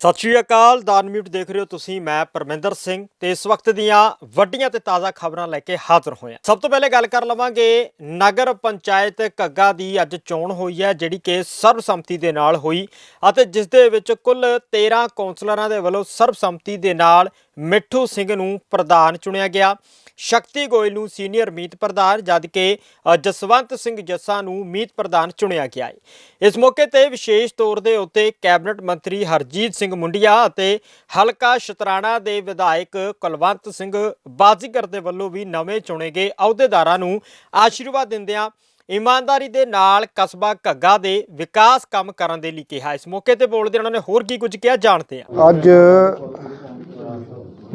ਸਤਿ ਸ਼੍ਰੀ ਅਕਾਲ ਦਾਨਮਿਊਟ ਦੇਖ ਰਹੇ ਹੋ ਤੁਸੀਂ, ਮੈਂ ਪਰਮਿੰਦਰ ਸਿੰਘ ਤੇ ਇਸ ਵਕਤ ਦੀਆਂ ਵੱਡੀਆਂ ਤੇ ਤਾਜ਼ਾ ਖਬਰਾਂ ਲੈ ਕੇ ਹਾਜ਼ਰ ਹੋਇਆ ਸਭ ਤੋਂ ਪਹਿਲੇ ਗੱਲ ਕਰ ਲਵਾਂਗੇ, ਨਗਰ ਪੰਚਾਇਤ ਘੱਗਾ ਦੀ ਅੱਜ ਚੋਣ ਹੋਈ ਹੈ, ਜਿਹੜੀ ਕਿ ਸਰਬਸੰਮਤੀ ਦੇ ਨਾਲ ਹੋਈ ਅਤੇ ਜਿਸ ਦੇ ਵਿੱਚ ਕੁੱਲ 13 ਕੌਂਸਲਰਾਂ ਦੇ ਵੱਲੋਂ ਸਰਬਸੰਮਤੀ ਦੇ ਨਾਲ ਮਿੱਠੂ ਸਿੰਘ ਨੂੰ ਪ੍ਰਧਾਨ ਚੁਣਿਆ ਗਿਆ। ਸ਼ਕਤੀ ਗੋਇਲ ਨੂੰ ਸੀਨੀਅਰ ਮੀਤ ਪ੍ਰਧਾਨ ਜਦਕਿ ਜਸਵੰਤ ਸਿੰਘ ਜੱਸਾ ਨੂੰ ਮੀਤ ਪ੍ਰਧਾਨ ਚੁਣਿਆ ਗਿਆ ਹੈ। ਇਸ ਮੌਕੇ ਤੇ ਵਿਸ਼ੇਸ਼ ਤੌਰ ਦੇ ਉੱਤੇ ਕੈਬਨਿਟ ਮੰਤਰੀ ਹਰਜੀਤ ਸਿੰਘ ਮੁੰਡੀਆ ਅਤੇ ਹਲਕਾ ਸ਼ਤਰਾਣਾ ਦੇ ਵਿਧਾਇਕ ਕੁਲਵੰਤ ਸਿੰਘ ਬਾਜ਼ੀਗਰ ਦੇ ਵੱਲੋਂ ਵੀ ਨਵੇਂ ਚੁਣੇ ਗਏ ਅਹੁਦੇਦਾਰਾਂ ਨੂੰ ਆਸ਼ੀਰਵਾਦ ਦਿੰਦਿਆਂ ਇਮਾਨਦਾਰੀ ਦੇ ਨਾਲ ਕਸਬਾ ਘੱਗਾ ਦੇ ਵਿਕਾਸ ਕੰਮ ਕਰਨ ਦੇ ਲਈ ਕਿਹਾ। ਇਸ ਮੌਕੇ ਤੇ ਬੋਲਦੇ ਉਹਨਾਂ ਨੇ ਹੋਰ ਕੀ ਕੁਝ ਕਿਹਾ, ਜਾਣਦੇ ਆ ਅੱਜ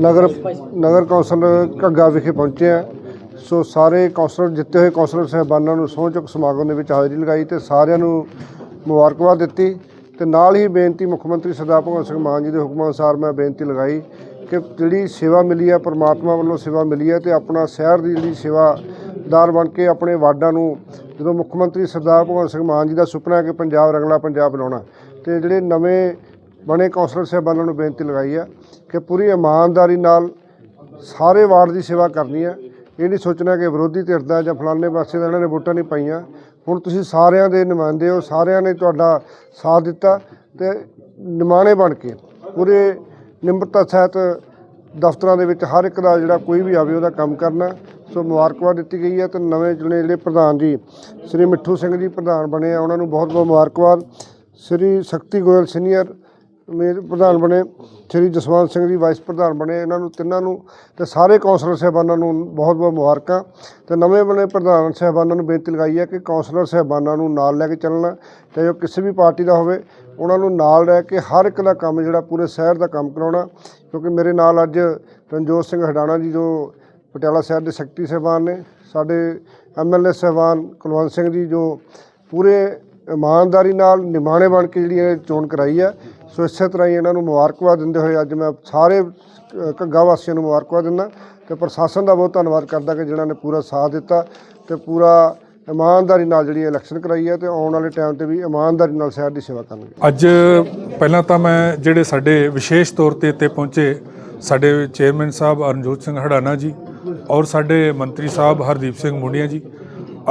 ਨਗਰ ਨਗਰ ਕੌਂਸਲ ਘੱਗਾ ਵਿਖੇ ਪਹੁੰਚੇ ਆ। ਸੋ ਸਾਰੇ ਕੌਂਸਲਰ, ਜਿੱਤੇ ਹੋਏ ਕੌਂਸਲਰ ਸਾਹਿਬਾਨਾਂ ਨੂੰ ਸਹੁੰ ਚੁੱਕ ਸਮਾਗਮ ਦੇ ਵਿੱਚ ਹਾਜ਼ਰੀ ਲਗਾਈ ਤੇ ਸਾਰਿਆਂ ਨੂੰ ਮੁਬਾਰਕਬਾਦ ਦਿੱਤੀ ਤੇ ਨਾਲ ਹੀ ਬੇਨਤੀ ਮੁੱਖ ਮੰਤਰੀ ਸਰਦਾਰ ਭਗਵੰਤ ਸਿੰਘ ਮਾਨ ਜੀ ਦੇ ਹੁਕਮਾਂ ਅਨੁਸਾਰ ਮੈਂ ਬੇਨਤੀ ਲਗਾਈ ਕਿ ਜਿਹੜੀ ਸੇਵਾ ਮਿਲੀ ਹੈ ਪਰਮਾਤਮਾ ਵੱਲੋਂ ਸੇਵਾ ਮਿਲੀ ਹੈ ਤੇ ਆਪਣਾ ਸ਼ਹਿਰ ਦੀ ਜਿਹੜੀ ਸੇਵਾਦਾਰ ਬਣ ਕੇ ਆਪਣੇ ਵਾਰਡਾਂ ਨੂੰ ਜਦੋਂ ਮੁੱਖ ਮੰਤਰੀ ਸਰਦਾਰ ਭਗਵੰਤ ਸਿੰਘ ਮਾਨ ਜੀ ਦਾ ਸੁਪਨਾ ਹੈ ਕਿ ਪੰਜਾਬ ਰੰਗਲਾ ਪੰਜਾਬ ਬਣਾਉਣਾ, ਤੇ ਜਿਹੜੇ ਨਵੇਂ ਬਣੇ ਕੌਂਸਲਰ ਸਾਹਿਬਾਨਾਂ ਨੂੰ ਬੇਨਤੀ ਲਗਾਈ ਹੈ ਕਿ ਪੂਰੀ ਇਮਾਨਦਾਰੀ ਨਾਲ ਸਾਰੇ ਵਾਰਡ ਦੀ ਸੇਵਾ ਕਰਨੀ ਹੈ ਇਹ ਨਹੀਂ ਸੋਚਣਾ ਕਿ ਵਿਰੋਧੀ ਧਿਰ ਦਾ ਜਾਂ ਫਲਾਣੇ ਪਾਸੇ ਦਾ ਇਹਨਾਂ ਨੇ ਵੋਟਾਂ ਨਹੀਂ ਪਾਈਆਂ। ਹੁਣ ਤੁਸੀਂ ਸਾਰਿਆਂ ਦੇ ਨੁਮਾਇੰਦੇ ਹੋ, ਸਾਰਿਆਂ ਨੇ ਤੁਹਾਡਾ ਸਾਥ ਦਿੱਤਾ ਤੇ ਨਿਮਾਣੇ ਬਣ ਕੇ ਪੂਰੇ ਨਿਮਰਤਾ ਸਹਿਤ ਦਫ਼ਤਰਾਂ ਦੇ ਵਿੱਚ ਹਰ ਇੱਕ ਦਾ ਜਿਹੜਾ ਕੋਈ ਵੀ ਆਵੇ ਉਹਦਾ ਕੰਮ ਕਰਨਾ। ਸੋ ਮੁਬਾਰਕਬਾਦ ਦਿੱਤੀ ਗਈ ਹੈ ਤੇ ਨਵੇਂ ਚੁਣੇ ਜਿਹੜੇ ਪ੍ਰਧਾਨ ਜੀ, ਸ੍ਰੀ ਮਿੱਠੂ ਸਿੰਘ ਜੀ ਪ੍ਰਧਾਨ ਬਣੇ ਆ, ਉਹਨਾਂ ਨੂੰ ਬਹੁਤ ਬਹੁਤ ਮੁਬਾਰਕਬਾਦ। ਸ੍ਰੀ ਸ਼ਕਤੀ ਗੋਇਲ ਸੀਨੀਅਰ ਮੇਰੇ ਪ੍ਰਧਾਨ ਬਣੇ, ਸ੍ਰੀ ਜਸਵੰਤ ਸਿੰਘ ਜੀ ਵਾਈਸ ਪ੍ਰਧਾਨ ਬਣੇ, ਇਹਨਾਂ ਨੂੰ ਤਿੰਨਾਂ ਨੂੰ ਤੇ ਸਾਰੇ ਕੌਂਸਲਰ ਸਾਹਿਬਾਨਾਂ ਨੂੰ ਬਹੁਤ ਬਹੁਤ ਮੁਬਾਰਕਾਂ ਤੇ ਨਵੇਂ ਬਣੇ ਪ੍ਰਧਾਨ ਸਾਹਿਬਾਨਾਂ ਨੂੰ ਬੇਨਤੀ ਲਗਾਈ ਹੈ ਕਿ ਕੌਂਸਲਰ ਸਾਹਿਬਾਨਾਂ ਨੂੰ ਨਾਲ ਲੈ ਕੇ ਚੱਲਣਾ ਚਾਹੇ ਉਹ ਕਿਸੇ ਵੀ ਪਾਰਟੀ ਦਾ ਹੋਵੇ, ਉਹਨਾਂ ਨੂੰ ਨਾਲ ਰਹਿ ਕੇ ਹਰ ਇੱਕ ਦਾ ਕੰਮ ਜਿਹੜਾ ਪੂਰੇ ਸ਼ਹਿਰ ਦਾ ਕੰਮ ਕਰਾਉਣਾ, ਕਿਉਂਕਿ ਮੇਰੇ ਨਾਲ ਅੱਜ ਰਣਜੋਤ ਸਿੰਘ ਹਡਾਣਾ ਜੀ ਜੋ ਪਟਿਆਲਾ ਸ਼ਹਿਰ ਦੇ ਸੈਕਟਰੀ ਸਾਹਿਬਾਨ ਨੇ, ਸਾਡੇ ਐਮਐਲਏ ਸਾਹਿਬਾਨ ਕੁਲਵੰਤ ਸਿੰਘ ਜੀ ਜੋ ਪੂਰੇ ਇਮਾਨਦਾਰੀ ਨਾਲ ਨਿਮਾਣੇ ਬਣ ਕੇ ਜਿਹੜੀ ਇਹ ਚੋਣ ਕਰਾਈ ਹੈ ਸੋ ਇਸੇ ਤਰ੍ਹਾਂ ਹੀ ਇਹਨਾਂ ਨੂੰ ਮੁਬਾਰਕਬਾਦ ਦਿੰਦੇ ਹੋਏ ਅੱਜ ਮੈਂ ਸਾਰੇ ਅ, ਘੱਗਾ ਵਾਸੀਆਂ ਨੂੰ ਮੁਬਾਰਕਬਾਦ ਦਿੰਦਾ ਤੇ ਪ੍ਰਸ਼ਾਸਨ ਦਾ ਬਹੁਤ ਧੰਨਵਾਦ ਕਰਦਾ ਕਿ ਜਿਨ੍ਹਾਂ ਨੇ ਪੂਰਾ ਸਾਥ ਦਿੱਤਾ ਤੇ ਪੂਰਾ ਇਮਾਨਦਾਰੀ ਨਾਲ ਜਿਹੜੀ ਇਲੈਕਸ਼ਨ ਕਰਾਈ ਹੈ ਤੇ ਆਉਣ ਵਾਲੇ ਟਾਈਮ ਤੇ ਵੀ ਇਮਾਨਦਾਰੀ ਨਾਲ ਸ਼ਹਿਰ ਦੀ ਸੇਵਾ ਕਰਨਗੇ। ਅੱਜ ਪਹਿਲਾਂ ਤਾਂ ਮੈਂ ਜਿਹੜੇ ਸਾਡੇ ਵਿਸ਼ੇਸ਼ ਤੌਰ ਤੇ ਇੱਥੇ ਪਹੁੰਚੇ ਸਾਡੇ ਚੇਅਰਮੈਨ ਸਾਹਿਬ ਅਰਨਜੋਤ ਸਿੰਘ ਹੜਾਨਾ ਜੀ ਔਰ ਸਾਡੇ ਮੰਤਰੀ ਸਾਹਿਬ ਹਰਦੀਪ ਸਿੰਘ ਮੁੰਡੀਆਂ ਜੀ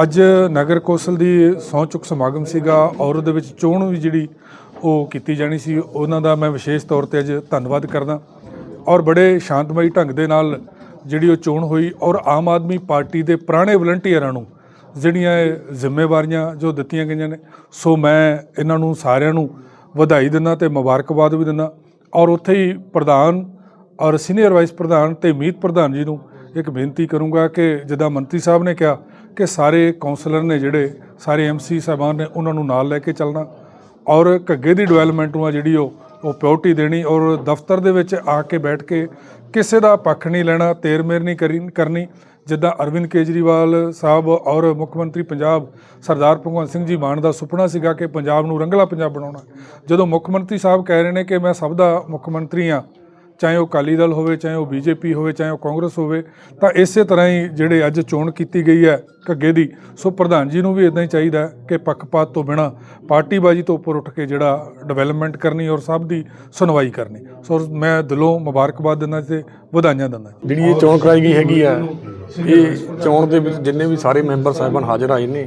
ਅੱਜ ਨਗਰ ਕੌਂਸਲ ਦੀ ਸਹੁੰ ਚੁੱਕ ਸਮਾਗਮ ਸੀਗਾ। ਔਰ ਉਹਦੇ ਵਿੱਚ ਚੋਣ ਵੀ ਜਿਹੜੀ ਉਹ ਕੀਤੀ ਜਾਣੀ ਸੀ, ਉਹਨਾਂ ਦਾ ਮੈਂ ਵਿਸ਼ੇਸ਼ ਤੌਰ ਤੇ ਅੱਜ ਧੰਨਵਾਦ ਕਰਦਾ। ਔਰ ਬੜੇ ਸ਼ਾਂਤਮਈ ਢੰਗ ਦੇ ਨਾਲ ਜਿਹੜੀ ਉਹ ਚੋਣ ਹੋਈ ਔਰ ਆਮ ਆਦਮੀ ਪਾਰਟੀ ਦੇ ਪੁਰਾਣੇ ਵਲੰਟੀਅਰਾਂ ਨੂੰ ਜਿਹੜੀਆਂ ਜ਼ਿੰਮੇਵਾਰੀਆਂ ਜੋ ਦਿੱਤੀਆਂ ਗਈਆਂ ਨੇ, ਸੋ ਮੈਂ ਇਹਨਾਂ ਨੂੰ ਸਾਰਿਆਂ ਨੂੰ ਵਧਾਈ ਦਿੰਦਾ ਤੇ ਮੁਬਾਰਕਬਾਦ ਵੀ ਦਿੰਦਾ। ਔਰ ਉੱਥੇ ਹੀ ਪ੍ਰਧਾਨ ਔਰ ਸੀਨੀਅਰ ਵਾਈਸ ਪ੍ਰਧਾਨ ਤੇ ਮੀਤ ਪ੍ਰਧਾਨ ਜੀ ਨੂੰ ਇੱਕ ਬੇਨਤੀ ਕਰੂੰਗਾ ਕਿ ਜਿੱਦਾਂ ਮੰਤਰੀ ਸਾਹਿਬ ਨੇ ਕਿਹਾ ਕਿ ਸਾਰੇ ਕਾਉਂਸਲਰ ਨੇ ਜਿਹੜੇ, ਸਾਰੇ ਐਮਸੀ ਸਾਹਿਬਾਨ ਨੇ ਉਹਨਾਂ ਨੂੰ ਨਾਲ ਲੈ ਕੇ ਚੱਲਣਾ। ਔਰ ਘੱਗੇ ਦੀ ਡਿਵੈਲਪਮੈਂਟ ਨੂੰ ਆ ਜਿਹੜੀ ਉਹ ਉਹ ਪਿਓਰਟੀ ਦੇਣੀ ਔਰ ਦਫ਼ਤਰ ਦੇ ਵਿੱਚ ਆ ਕੇ ਬੈਠ ਕੇ ਕਿਸੇ ਦਾ ਪੱਖ ਨਹੀਂ ਲੈਣਾ, ਤੇਰਮੇਰ ਨਹੀਂ ਕਰੀ, ਕਰਨੀ। ਜਿੱਦਾਂ ਅਰਵਿੰਦ ਕੇਜਰੀਵਾਲ ਸਾਹਿਬ ਔਰ ਮੁੱਖ ਮੰਤਰੀ ਪੰਜਾਬ ਸਰਦਾਰ ਭਗਵੰਤ ਸਿੰਘ ਜੀ ਮਾਨ ਦਾ ਸੁਪਨਾ ਸੀਗਾ ਕਿ ਪੰਜਾਬ ਨੂੰ ਰੰਗਲਾ ਪੰਜਾਬ ਬਣਾਉਣਾ। ਜਦੋਂ ਮੁੱਖ ਮੰਤਰੀ ਸਾਹਿਬ ਕਹਿ ਰਹੇ ਨੇ ਕਿ ਮੈਂ ਸਭ ਦਾ ਮੁੱਖ ਮੰਤਰੀ ਆ ਚਾਹੇ ਉਹ ਅਕਾਲੀ ਦਲ ਹੋਵੇ, ਚਾਹੇ ਉਹ ਬੀਜੇਪੀ ਹੋਵੇ, ਚਾਹੇ ਉਹ ਕਾਂਗਰਸ ਹੋਵੇ, ਤਾਂ ਇਸੇ ਤਰ੍ਹਾਂ ਹੀ ਜਿਹੜੇ ਅੱਜ ਚੋਣ ਕੀਤੀ ਗਈ ਹੈ ਘੱਗੇ ਦੀ, ਸੋ ਪ੍ਰਧਾਨ ਜੀ ਨੂੰ ਵੀ ਇਦਾਂ ਹੀ ਚਾਹੀਦਾ ਕਿ ਪੱਖਪਾਤ ਤੋਂ ਬਿਨਾ ਪਾਰਟੀਬਾਜ਼ੀ ਤੋਂ ਉੱਪਰ ਉੱਠ ਕੇ ਜਿਹੜਾ ਡਿਵੈਲਪਮੈਂਟ ਕਰਨੀ ਔਰ ਸਭ ਦੀ ਸੁਣਵਾਈ ਕਰਨੀ। ਸੋ ਮੈਂ ਦਿਲੋਂ ਮੁਬਾਰਕਬਾਦ ਦਿੰਦਾ ਤੇ ਵਧਾਈਆਂ ਦਿੰਦਾ। ਜਿਹੜੀ ਇਹ ਚੋਣ ਕਰਾਈ ਗਈ ਹੈਗੀ ਆ, ਇਹ ਚੋਣ ਦੇ ਵਿੱਚ ਜਿੰਨੇ ਵੀ ਸਾਰੇ ਮੈਂਬਰ ਸਾਹਿਬਾਨ ਹਾਜ਼ਰ ਆਏ ਨੇ,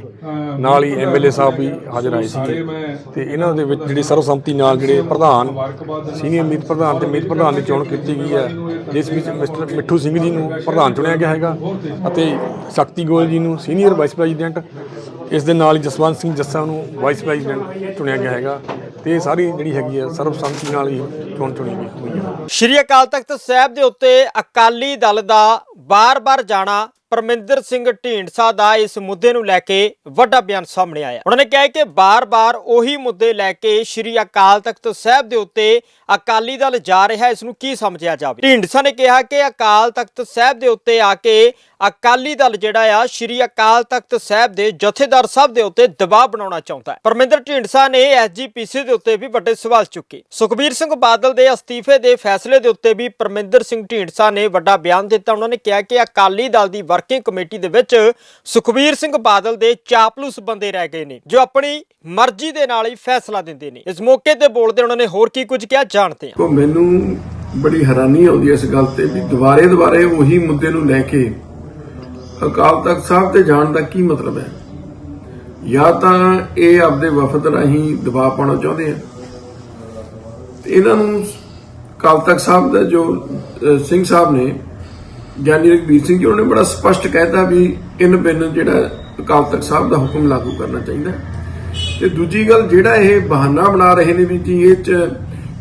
ਨਾਲ ਹੀ ਐਮਐਲਏ ਸਾਹਿਬ ਵੀ ਹਾਜ਼ਰ ਆਏ ਸੀ ਤੇ ਇਹਨਾਂ ਦੇ ਵਿੱਚ ਜਿਹੜੀ ਸਰਵਸੰਮਤੀ ਨਾਲ ਜਿਹੜੇ ਪ੍ਰਧਾਨ, ਸੀਨੀਅਰ ਮੀਤ ਪ੍ਰਧਾਨ ਤੇ ਮੀਤ ਪ੍ਰਧਾਨ ਦੀ ਚੋਣ ਕੀਤੀ ਗਈ ਹੈ ਜਿਸ ਵਿੱਚ ਮਿਸਟਰ ਮਿੱਠੂ ਸਿੰਘ ਜੀ ਨੂੰ ਪ੍ਰਧਾਨ ਚੁਣਿਆ ਗਿਆ ਹੈਗਾ ਅਤੇ ਸ਼ਕਤੀ ਗੋਇਲ ਜੀ ਨੂੰ ਸੀਨੀਅਰ ਵਾਈਸ ਪ੍ਰੈਜ਼ੀਡੈਂਟ ਇਸ ਦੇ ਨਾਲ ਹੀ ਜਸਵੰਤ ਸਿੰਘ ਜੱਸਾ ਨੂੰ ਵਾਈਸ ਪ੍ਰੈਜ਼ੀਡੈਂਟ ਚੁਣਿਆ ਗਿਆ ਹੈਗਾ ਤੇ ਇਹ ਸਾਰੀ ਜਿਹੜੀ ਹੈਗੀ ਹੈ ਸਰਵਸੰਮਤੀ ਨਾਲ ਹੀ ਚੋਣ ਚੁਣੀ ਗਈ ਹੋਈ ਹੈ। ਸ਼੍ਰੀ ਅਕਾਲ ਤਖਤ ਸਾਹਿਬ ਦੇ ਉੱਤੇ ਅਕਾਲੀ ਦਲ ਦਾ ਬਾਰ-ਬਾਰ ਜਾਣਾ ਪਰਮਿੰਦਰ ਸਿੰਘ ਢੀਂਡਸਾ ਦਾ ਇਸ ਮੁੱਦੇ ਨੂੰ ਲੈ ਕੇ ਵੱਡਾ ਬਿਆਨ ਸਾਹਮਣੇ ਆਇਆ। ਉਹਨਾਂ ਨੇ ਕਿਹਾ ਕਿ ਬਾਰ-ਬਾਰ ਉਹੀ ਮੁੱਦੇ ਲੈ ਕੇ ਸ਼੍ਰੀ ਅਕਾਲ ਤਖਤ ਸਾਹਿਬ ਦੇ ਉੱਤੇ ਅਕਾਲੀ ਦਲ ਜਾ ਰਿਹਾ, ਇਸ ਨੂੰ ਕੀ ਸਮਝਿਆ ਜਾਵੇ? ਢੀਂਡਸਾ ਨੇ ਕਿਹਾ ਕਿ ਅਕਾਲ ਤਖਤ ਸਾਹਿਬ ਦੇ ਉੱਤੇ ਆ ਕੇ ਅਕਾਲੀ ਦਲ ਜਿਹੜਾ ਆ, ਸ਼੍ਰੀ ਅਕਾਲ ਤਖਤ ਸਾਹਿਬ ਦੇ ਜਥੇਦਾਰ ਸਾਹਿਬ ਦੇ ਉੱਤੇ ਦਬਾਅ ਬਣਾਉਣਾ ਚਾਹੁੰਦਾ ਹੈ। ਪਰਮਿੰਦਰ ਢੀਂਡਸਾ ਨੇ ਐਸਜੀਪੀਸੀ ਦੇ ਉੱਤੇ ਵੀ ਵੱਡੇ ਸਵਾਲ ਚੁੱਕੇ। ਸੁਖਬੀਰ ਸਿੰਘ ਬਾਦਲ ਦੇ ਅਸਤੀਫੇ ਦੇ ਫੈਸਲੇ ਦੇ ਉੱਤੇ ਵੀ ਪਰਮਿੰਦਰ ਸਿੰਘ ਢੀਂਡਸਾ ਨੇ ਵੱਡਾ ਬਿਆਨ ਦਿੱਤਾ। ਉਹਨਾਂ ਨੇ ਕਿਹਾ ਕਿ ਅਕਾਲੀ ਦਲ ਦੀ ਵਰਕਿੰਗ ਕਮੇਟੀ ਦੇ ਵਿੱਚ ਸੁਖਬੀਰ ਸਿੰਘ ਬਾਦਲ ਦੇ ਚਾਪਲੂਸ ਬੰਦੇ ਰਹਿ ਗਏ ਨੇ, ਜੋ ਆਪਣੀ ਮਰਜ਼ੀ ਦੇ ਨਾਲ ਹੀ ਫੈਸਲਾ ਦਿੰਦੇ ਨੇ। ਇਸ ਮੌਕੇ ਤੇ ਬੋਲਦੇ ਉਹਨਾਂ ਨੇ ਹੋਰ ਕੀ ਕੁਝ ਕਿਹਾ, ਜਾਣਦੇ ਹਾਂ। ਮੈਨੂੰ ਬੜੀ ਹੈਰਾਨੀ ਆਉਂਦੀ ਹੈ ਇਸ ਗੱਲ ਤੇ ਵੀ ਦੁਬਾਰੇ ਦੁਬਾਰੇ ਉਹੀ ਮੁੱਦੇ ਨੂੰ ਲੈ ਕੇ ਅਕਾਲ ਤਖਤ ਸਾਹਿਬ ਤੇ ਜਾਣ ਦਾ ਕੀ ਮਤਲਬ ਹੈ? ਜਾਂ ਤਾਂ ਇਹ ਆਪਦੇ ਵਫਦ ਰਾਹੀਂ ਦਬਾਅ ਪਾਉਣਾ ਚਾਹੁੰਦੇ ਆ? ਤੇ ਇਹਨਾਂ ਨੂੰ ਅਕਾਲ ਤਖਤ ਸਾਹਿਬ ਦਾ ਜੋ ਸਿੰਘ ਸਾਹਿਬ ਨੇ ਗਿਆਨੀ ਰਘਬੀਰ ਸਿੰਘ ਜੀ ਉਹਨਾਂ ਬੜਾ ਸਪਸ਼ਟ ਕਹਿਤਾ ਵੀ ਇਨ ਬਿਨ ਜਿਹੜਾ ਅਕਾਲ ਤਖਤ ਸਾਹਿਬ ਦਾ ਹੁਕਮ ਲਾਗੂ ਕਰਨਾ ਚਾਹੀਦਾ। ਤੇ ਦੂਜੀ ਗੱਲ ਜਿਹੜਾ ਇਹ ਬਹਾਨਾ ਬਣਾ ਰਹੇ ਨੇ ਵੀ ਜੀ ਇਹ ਚ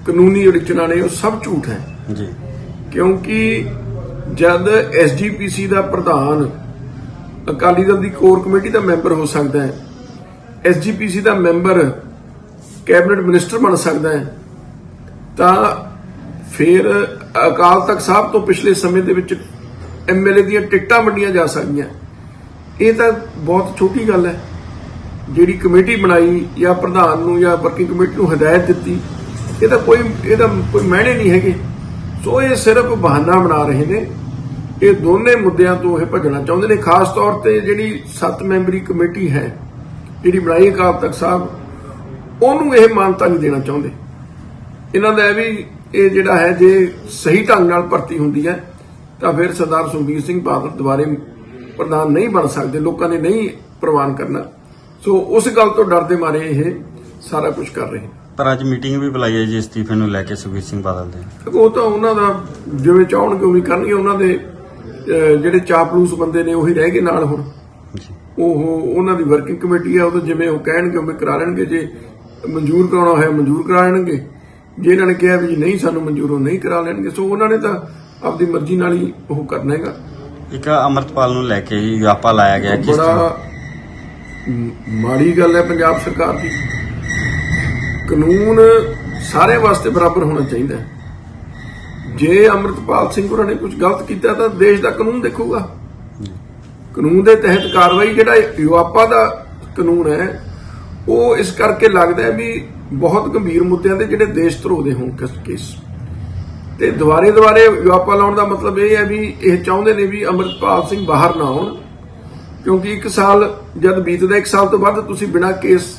ਕਾਨੂੰਨੀ ਅੜਚਣਾ ਨੇ ਉਹ ਸਭ ਝੂਠ ਹੈ। ਜੀ। ਕਿਉਂਕਿ ਜਦ ਐਸਜੀਪੀਸੀ ਦਾ ਪ੍ਰਧਾਨ ਅਕਾਲੀ ਦਲ ਦੀ ਕੋਰ ਕਮੇਟੀ ਦਾ ਮੈਂਬਰ ਹੋ ਸਕਦਾ ਹੈ। ਐਸਜੀਪੀਸੀ ਦਾ ਮੈਂਬਰ ਕੈਬਨਿਟ ਮਿਨਿਸਟਰ ਬਣ ਸਕਦਾ ਹੈ। ਤਾਂ ਫਿਰ ਅਕਾਲ ਤਖਤ ਸਾਹਿਬ ਤੋਂ ਪਿਛਲੇ ਸਮੇਂ ਦੇ ਵਿੱਚ ਐਮਐਲਏ ਦੀਆਂ ਟਿਕਟਾਂ ਵੰਡੀਆਂ ਜਾ ਸਕਦੀਆਂ। ਇਹ ਤਾਂ ਬਹੁਤ ਛੋਟੀ ਗੱਲ ਹੈ। ਜਿਹੜੀ ਕਮੇਟੀ ਬਣਾਈ ਜਾਂ ਪ੍ਰਧਾਨ ਨੂੰ ਜਾਂ ਵਰਕਿੰਗ ਕਮੇਟੀ ਨੂੰ ਹਦਾਇਤ ਦਿੱਤੀ ਇਹਦਾ ਕੋਈ ਇਹਦਾ ਕੋਈ ਮਾਇਨੇ ਨਹੀਂ ਹੈਗੇ। ਸੋ ਇਹ ਸਿਰਫ ਬਹਾਨਾ ਬਣਾ ਰਹੇ ਨੇ। ਇਹ ਦੋਨੇ ਮੁੱਦਿਆਂ ਤੋਂ ਇਹ ਭੱਜਣਾ ਚਾਹੁੰਦੇ ਨੇ। ਖਾਸ ਤੌਰ ਤੇ ਜਿਹੜੀ 7 ਮੈਂਬਰੀ ਕਮੇਟੀ ਹੈ ਜਿਹੜੀ ਬਣਾਈ ਅਕਾਲ ਤਖਤ ਸਾਹਿਬ ਉਹਨੂੰ ਇਹ ਮਾਨਤਾ ਨਹੀਂ ਦੇਣਾ ਚਾਹੁੰਦੇ। ਇਹਨਾਂ ਦਾ ਇਹ ਵੀ ਇਹ ਜਿਹੜਾ ਹੈ ਜੇ ਸਹੀ ਢੰਗ ਨਾਲ ਭਰਤੀ ਹੁੰਦੀ ਹੈ ਤਾਂ ਫਿਰ ਸਰਦਾਰ ਸੁਖਬੀਰ ਸਿੰਘ ਬਾਦਲ ਦੁਬਾਰੇ ਪ੍ਰਧਾਨ ਨਹੀਂ ਬਣ ਸਕਦੇ ਲੋਕਾਂ ਨੇ ਨਹੀਂ ਪ੍ਰਵਾਨ ਕਰਨਾ। ਸੋ ਉਸ ਗੱਲ ਤੋਂ ਡਰਦੇ ਮਾਰੇ ਇਹ ਸਾਰਾ ਕੁਝ ਕਰ ਰਹੇ ਪਰ ਅੱਜ ਮੀਟਿੰਗ ਵੀ ਬੁਲਾਈ ਹੈ ਜੀ ਅਸਤੀਫੇ ਨੂੰ ਲੈ ਕੇ ਸੁਖਬੀਰ ਸਿੰਘ ਬਾਦਲ ਦੇ। ਉਹ ਤਾਂ ਉਹਨਾਂ ਦਾ ਜਿਵੇਂ ਚਾਹਣਗੇ ਉਵੇਂ ਕਰਨਗੇ ਉਹਨਾਂ ਦੇ ਜਿਹੜੇ ਚਾਪਲੂਸ ਬੰਦੇ ਨੇ ਉਹੀ ਰਹਿ ਗਏ ਨਾਲ ਹੁਣ। ਉਹ ਉਹਨਾਂ ਦੀ ਵਰਕਿੰਗ ਕਮੇਟੀ ਹੈ ਉਹ ਤਾਂ ਜਿਵੇਂ ਉਹ ਕਹਿਣਗੇ ਉਵੇਂ ਕਰਾ ਲੈਣਗੇ। ਜੇ ਮਨਜ਼ੂਰ ਕਰਾਉਣਾ ਹੋਇਆ ਮਨਜ਼ੂਰ ਕਰਾ ਲੈਣਗੇ। ਜੇ ਇਹਨਾਂ ਨੇ ਕਿਹਾ ਵੀ ਨਹੀਂ ਸਾਨੂੰ ਮਨਜ਼ੂਰ ਉਹ ਨਹੀਂ ਕਰਾ ਲੈਣਗੇ। ਸੋ ਉਹਨਾਂ ਨੇ ਤਾਂ ਆਪਦੀ ਮਰਜ਼ੀ ਨਾਲ ਹੀ ਉਹ ਕਰਨਾ ਹੈਗਾ। ਇੱਕ ਅਮਰਤਪਾਲ ਨੂੰ ਲੈ ਕੇ ਹੀ ਵਿਆਪਾ ਲਾਇਆ ਗਿਆ ਕਿਸ ਤਰ੍ਹਾਂ? ਬੜਾ ਮਾੜੀ ਗੱਲ ਹੈ ਪੰਜਾਬ ਸਰਕਾਰ ਦੀ। ਕਾਨੂੰਨ ਸਾਰੇ ਵਾਸਤੇ ਬਰਾਬਰ ਹੋਣਾ ਚਾਹੀਦਾ ਹੈ। ਜੇ ਅਮਰਤਪਾਲ ਸਿੰਘ ਹੋਰਾਂ ਨੇ ਕੁਝ ਗਲਤ ਕੀਤਾ ਤਾਂ ਦੇਸ਼ ਦਾ ਕਾਨੂੰਨ ਦੇਖੂਗਾ। ਕਾਨੂੰਨ ਦੇ ਤਹਿਤ ਕਾਰਵਾਈ ਜਿਹੜਾ ਯੂਆਪਾ ਦਾ ਕਾਨੂੰਨ ਹੈ, ਉਹ ਇਸ ਕਰਕੇ ਲੱਗਦਾ ਵੀ ਬਹੁਤ ਗੰਭੀਰ ਮੁੱਦਿਆਂ ਤੇ ਜਿਹੜੇ ਦੇਸ਼ ਧਰੋ ਦੇ ਹੋਣ ਕੇਸ ਤੇ ਦੁਬਾਰੇ ਦੁਬਾਰੇ ਯੂਆਪਾ ਲਾਉਣ ਦਾ ਮਤਲਬ ਇਹ ਹੈ ਵੀ ਇਹ ਚਾਹੁੰਦੇ ਨੇ ਵੀ ਅਮਰਪਾਲ ਸਿੰਘ ਬਾਹਰ ਨਾ ਆਉਣ, ਕਿਉਂਕਿ ਇੱਕ ਸਾਲ ਜਦ ਬੀਤਦਾ, ਇੱਕ ਸਾਲ ਤੋਂ ਬਾਅਦ ਤੁਸੀਂ ਬਿਨਾਂ ਕੇਸ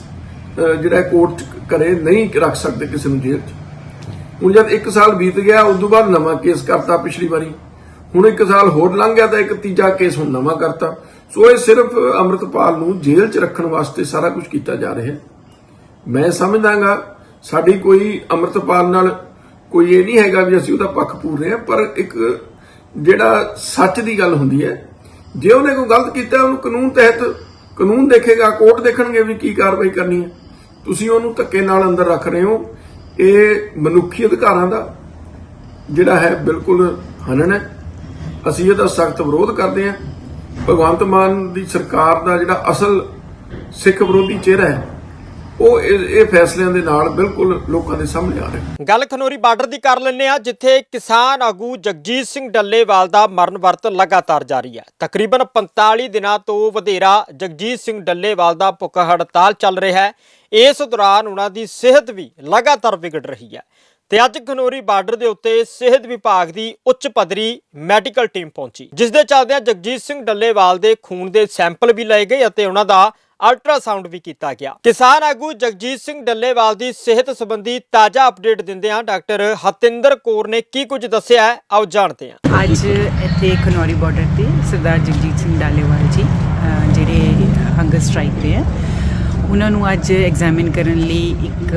ਜਿਹੜਾ ਕੋਰਟ 'ਚ ਕਰੇ ਨਹੀਂ ਰੱਖ ਸਕਦੇ ਕਿਸੇ ਨੂੰ ਜੇਲ੍ਹ 'ਚ। ਹੁਣ ਜਦ ਇੱਕ ਸਾਲ ਬੀਤ ਗਿਆ, ਉਸ ਤੋਂ ਬਾਅਦ ਨਵਾਂ ਕੇਸ ਕਰਤਾ ਪਿਛਲੀ ਵਾਰੀ। ਹੁਣ ਇੱਕ ਸਾਲ ਹੋਰ ਲੰਘ ਗਿਆ ਤਾਂ ਇੱਕ ਤੀਜਾ ਕੇਸ ਹੁਣ ਨਵਾਂ ਕਰਤਾ। ਸੋ ਇਹ ਸਿਰਫ ਅਮਰਤਪਾਲ ਨੂੰ ਜੇਲ੍ਹ 'ਚ ਰੱਖਣ ਵਾਸਤੇ ਸਾਰਾ ਕੁਝ ਕੀਤਾ ਜਾ ਰਿਹਾ ਮੈਂ ਸਮਝਦਾਗਾ, ਸਾਡੀ ਕੋਈ ਅਮਰਤਪਾਲ ਨਾਲ ਕੋਈ ਇਹ ਨਹੀਂ ਹੈਗਾ ਵੀ ਅਸੀਂ ਉਹਦਾ ਪੱਖ ਪੂਰ ਰਹੇ ਹਾਂ, ਪਰ ਇੱਕ ਜਿਹੜਾ ਸੱਚ ਦੀ ਗੱਲ ਹੁੰਦੀ ਹੈ, ਜੇ ਉਹਨੇ ਕੋਈ ਗਲਤ ਕੀਤਾ, ਉਹਨੂੰ ਕਾਨੂੰਨ ਤਹਿਤ ਕਾਨੂੰਨ ਦੇਖੇਗਾ, ਕੋਰਟ ਦੇਖਣਗੇ ਵੀ ਕੀ ਕਾਰਵਾਈ ਕਰਨੀ ਹੈ। ਤੁਸੀਂ ਉਹਨੂੰ ਧੱਕੇ ਨਾਲ ਅੰਦਰ ਰੱਖ ਰਹੇ ਹੋ। ਇਹ ਮਨੁੱਖੀ ਅਧਿਕਾਰਾਂ ਦਾ ਜਿਹੜਾ ਹੈ ਬਿਲਕੁਲ ਹਨਨ ਹੈ। ਅਸੀਂ ਇਹਦਾ ਸਖਤ ਵਿਰੋਧ ਕਰਦੇ ਹਾਂ। ਭਗਵੰਤ ਮਾਨ ਦੀ ਸਰਕਾਰ ਦਾ ਜਿਹੜਾ ਅਸਲ ਸਿੱਖ ਵਿਰੋਧੀ ਚਿਹਰਾ ਹੈ ਉਹ ਇਹ ਫੈਸਲਿਆਂ ਦੇ ਨਾਲ ਬਿਲਕੁਲ ਲੋਕਾਂ ਦੇ ਸਾਹਮਣੇ ਆ ਰਿਹਾ ਗੱਲ ਖਨੋਰੀ ਬਾਰਡਰ ਦੀ ਕਰ ਲੈਂਦੇ ਆ ਜਿੱਥੇ ਕਿਸਾਨ ਆਗੂ ਜਗਜੀਤ ਸਿੰਘ ਡੱਲੇਵਾਲ ਦਾ ਮਰਨ ਵਰਤ ਲਗਾਤਾਰ ਜਾਰੀ ਹੈ। ਤਕਰੀਬਨ 45 ਦਿਨਾਂ ਤੋਂ ਵਧੇਰਾ ਜਗਜੀਤ ਸਿੰਘ ਡੱਲੇਵਾਲ ਦਾ ਭੁੱਖ ਹੜਤਾਲ ਚੱਲ ਰਿਹਾ ਹੈ। ਇਸ ਦੌਰਾਨ ਉਹਨਾਂ ਦੀ ਸਿਹਤ ਵੀ ਲਗਾਤਾਰ ਵਿਗੜ ਰਹੀ ਹੈ। ਤੇ ਅੱਜ ਖਨੋਰੀ ਬਾਰਡਰ ਦੇ ਉੱਤੇ ਸਿਹਤ ਵਿਭਾਗ ਦੀ ਉੱਚ ਪੱਧਰੀ ਮੈਡੀਕਲ ਟੀਮ ਪਹੁੰਚੀ, ਜਿਸ ਦੇ ਚੱਲਦਿਆਂ ਜਗਜੀਤ ਸਿੰਘ ਡੱਲੇਵਾਲ ਦੇ ਖੂਨ ਦੇ ਸੈਂਪਲ ਵੀ ਲਏ ਗਏ ਅਤੇ ਉਹਨਾਂ ਦਾ ਅਲਟਰਾਸਾਊਂਡ ਵੀ ਕੀਤਾ ਗਿਆ। ਕਿਸਾਨ ਆਗੂ ਜਗਜੀਤ ਸਿੰਘ ਡੱਲੇਵਾਲ ਦੀ ਸਿਹਤ ਸੰਬੰਧੀ ਤਾਜ਼ਾ ਅਪਡੇਟ ਦਿੰਦਿਆਂ ਡਾਕਟਰ ਹਤਿੰਦਰ ਕੌਰ ਨੇ ਕੀ ਕੁਝ ਦੱਸਿਆ ਹੈ? ਆਓ ਜਾਣਦੇ ਹਾਂ। ਅੱਜ ਇੱਥੇ ਖਨੌਰੀ ਬਾਰਡਰ ਤੇ ਸਰਦਾਰ ਜਗਜੀਤ ਸਿੰਘ ਡਾਲੇਵਾਲ ਜੀ ਜਿਹੜੇ ਹੰਗਰ ਸਟ੍ਰਾਈਕ ਤੇ ਹੈ ਉਹਨਾਂ ਨੂੰ ਅੱਜ ਐਗਜ਼ਾਮਿਨ ਕਰਨ ਲਈ ਇੱਕ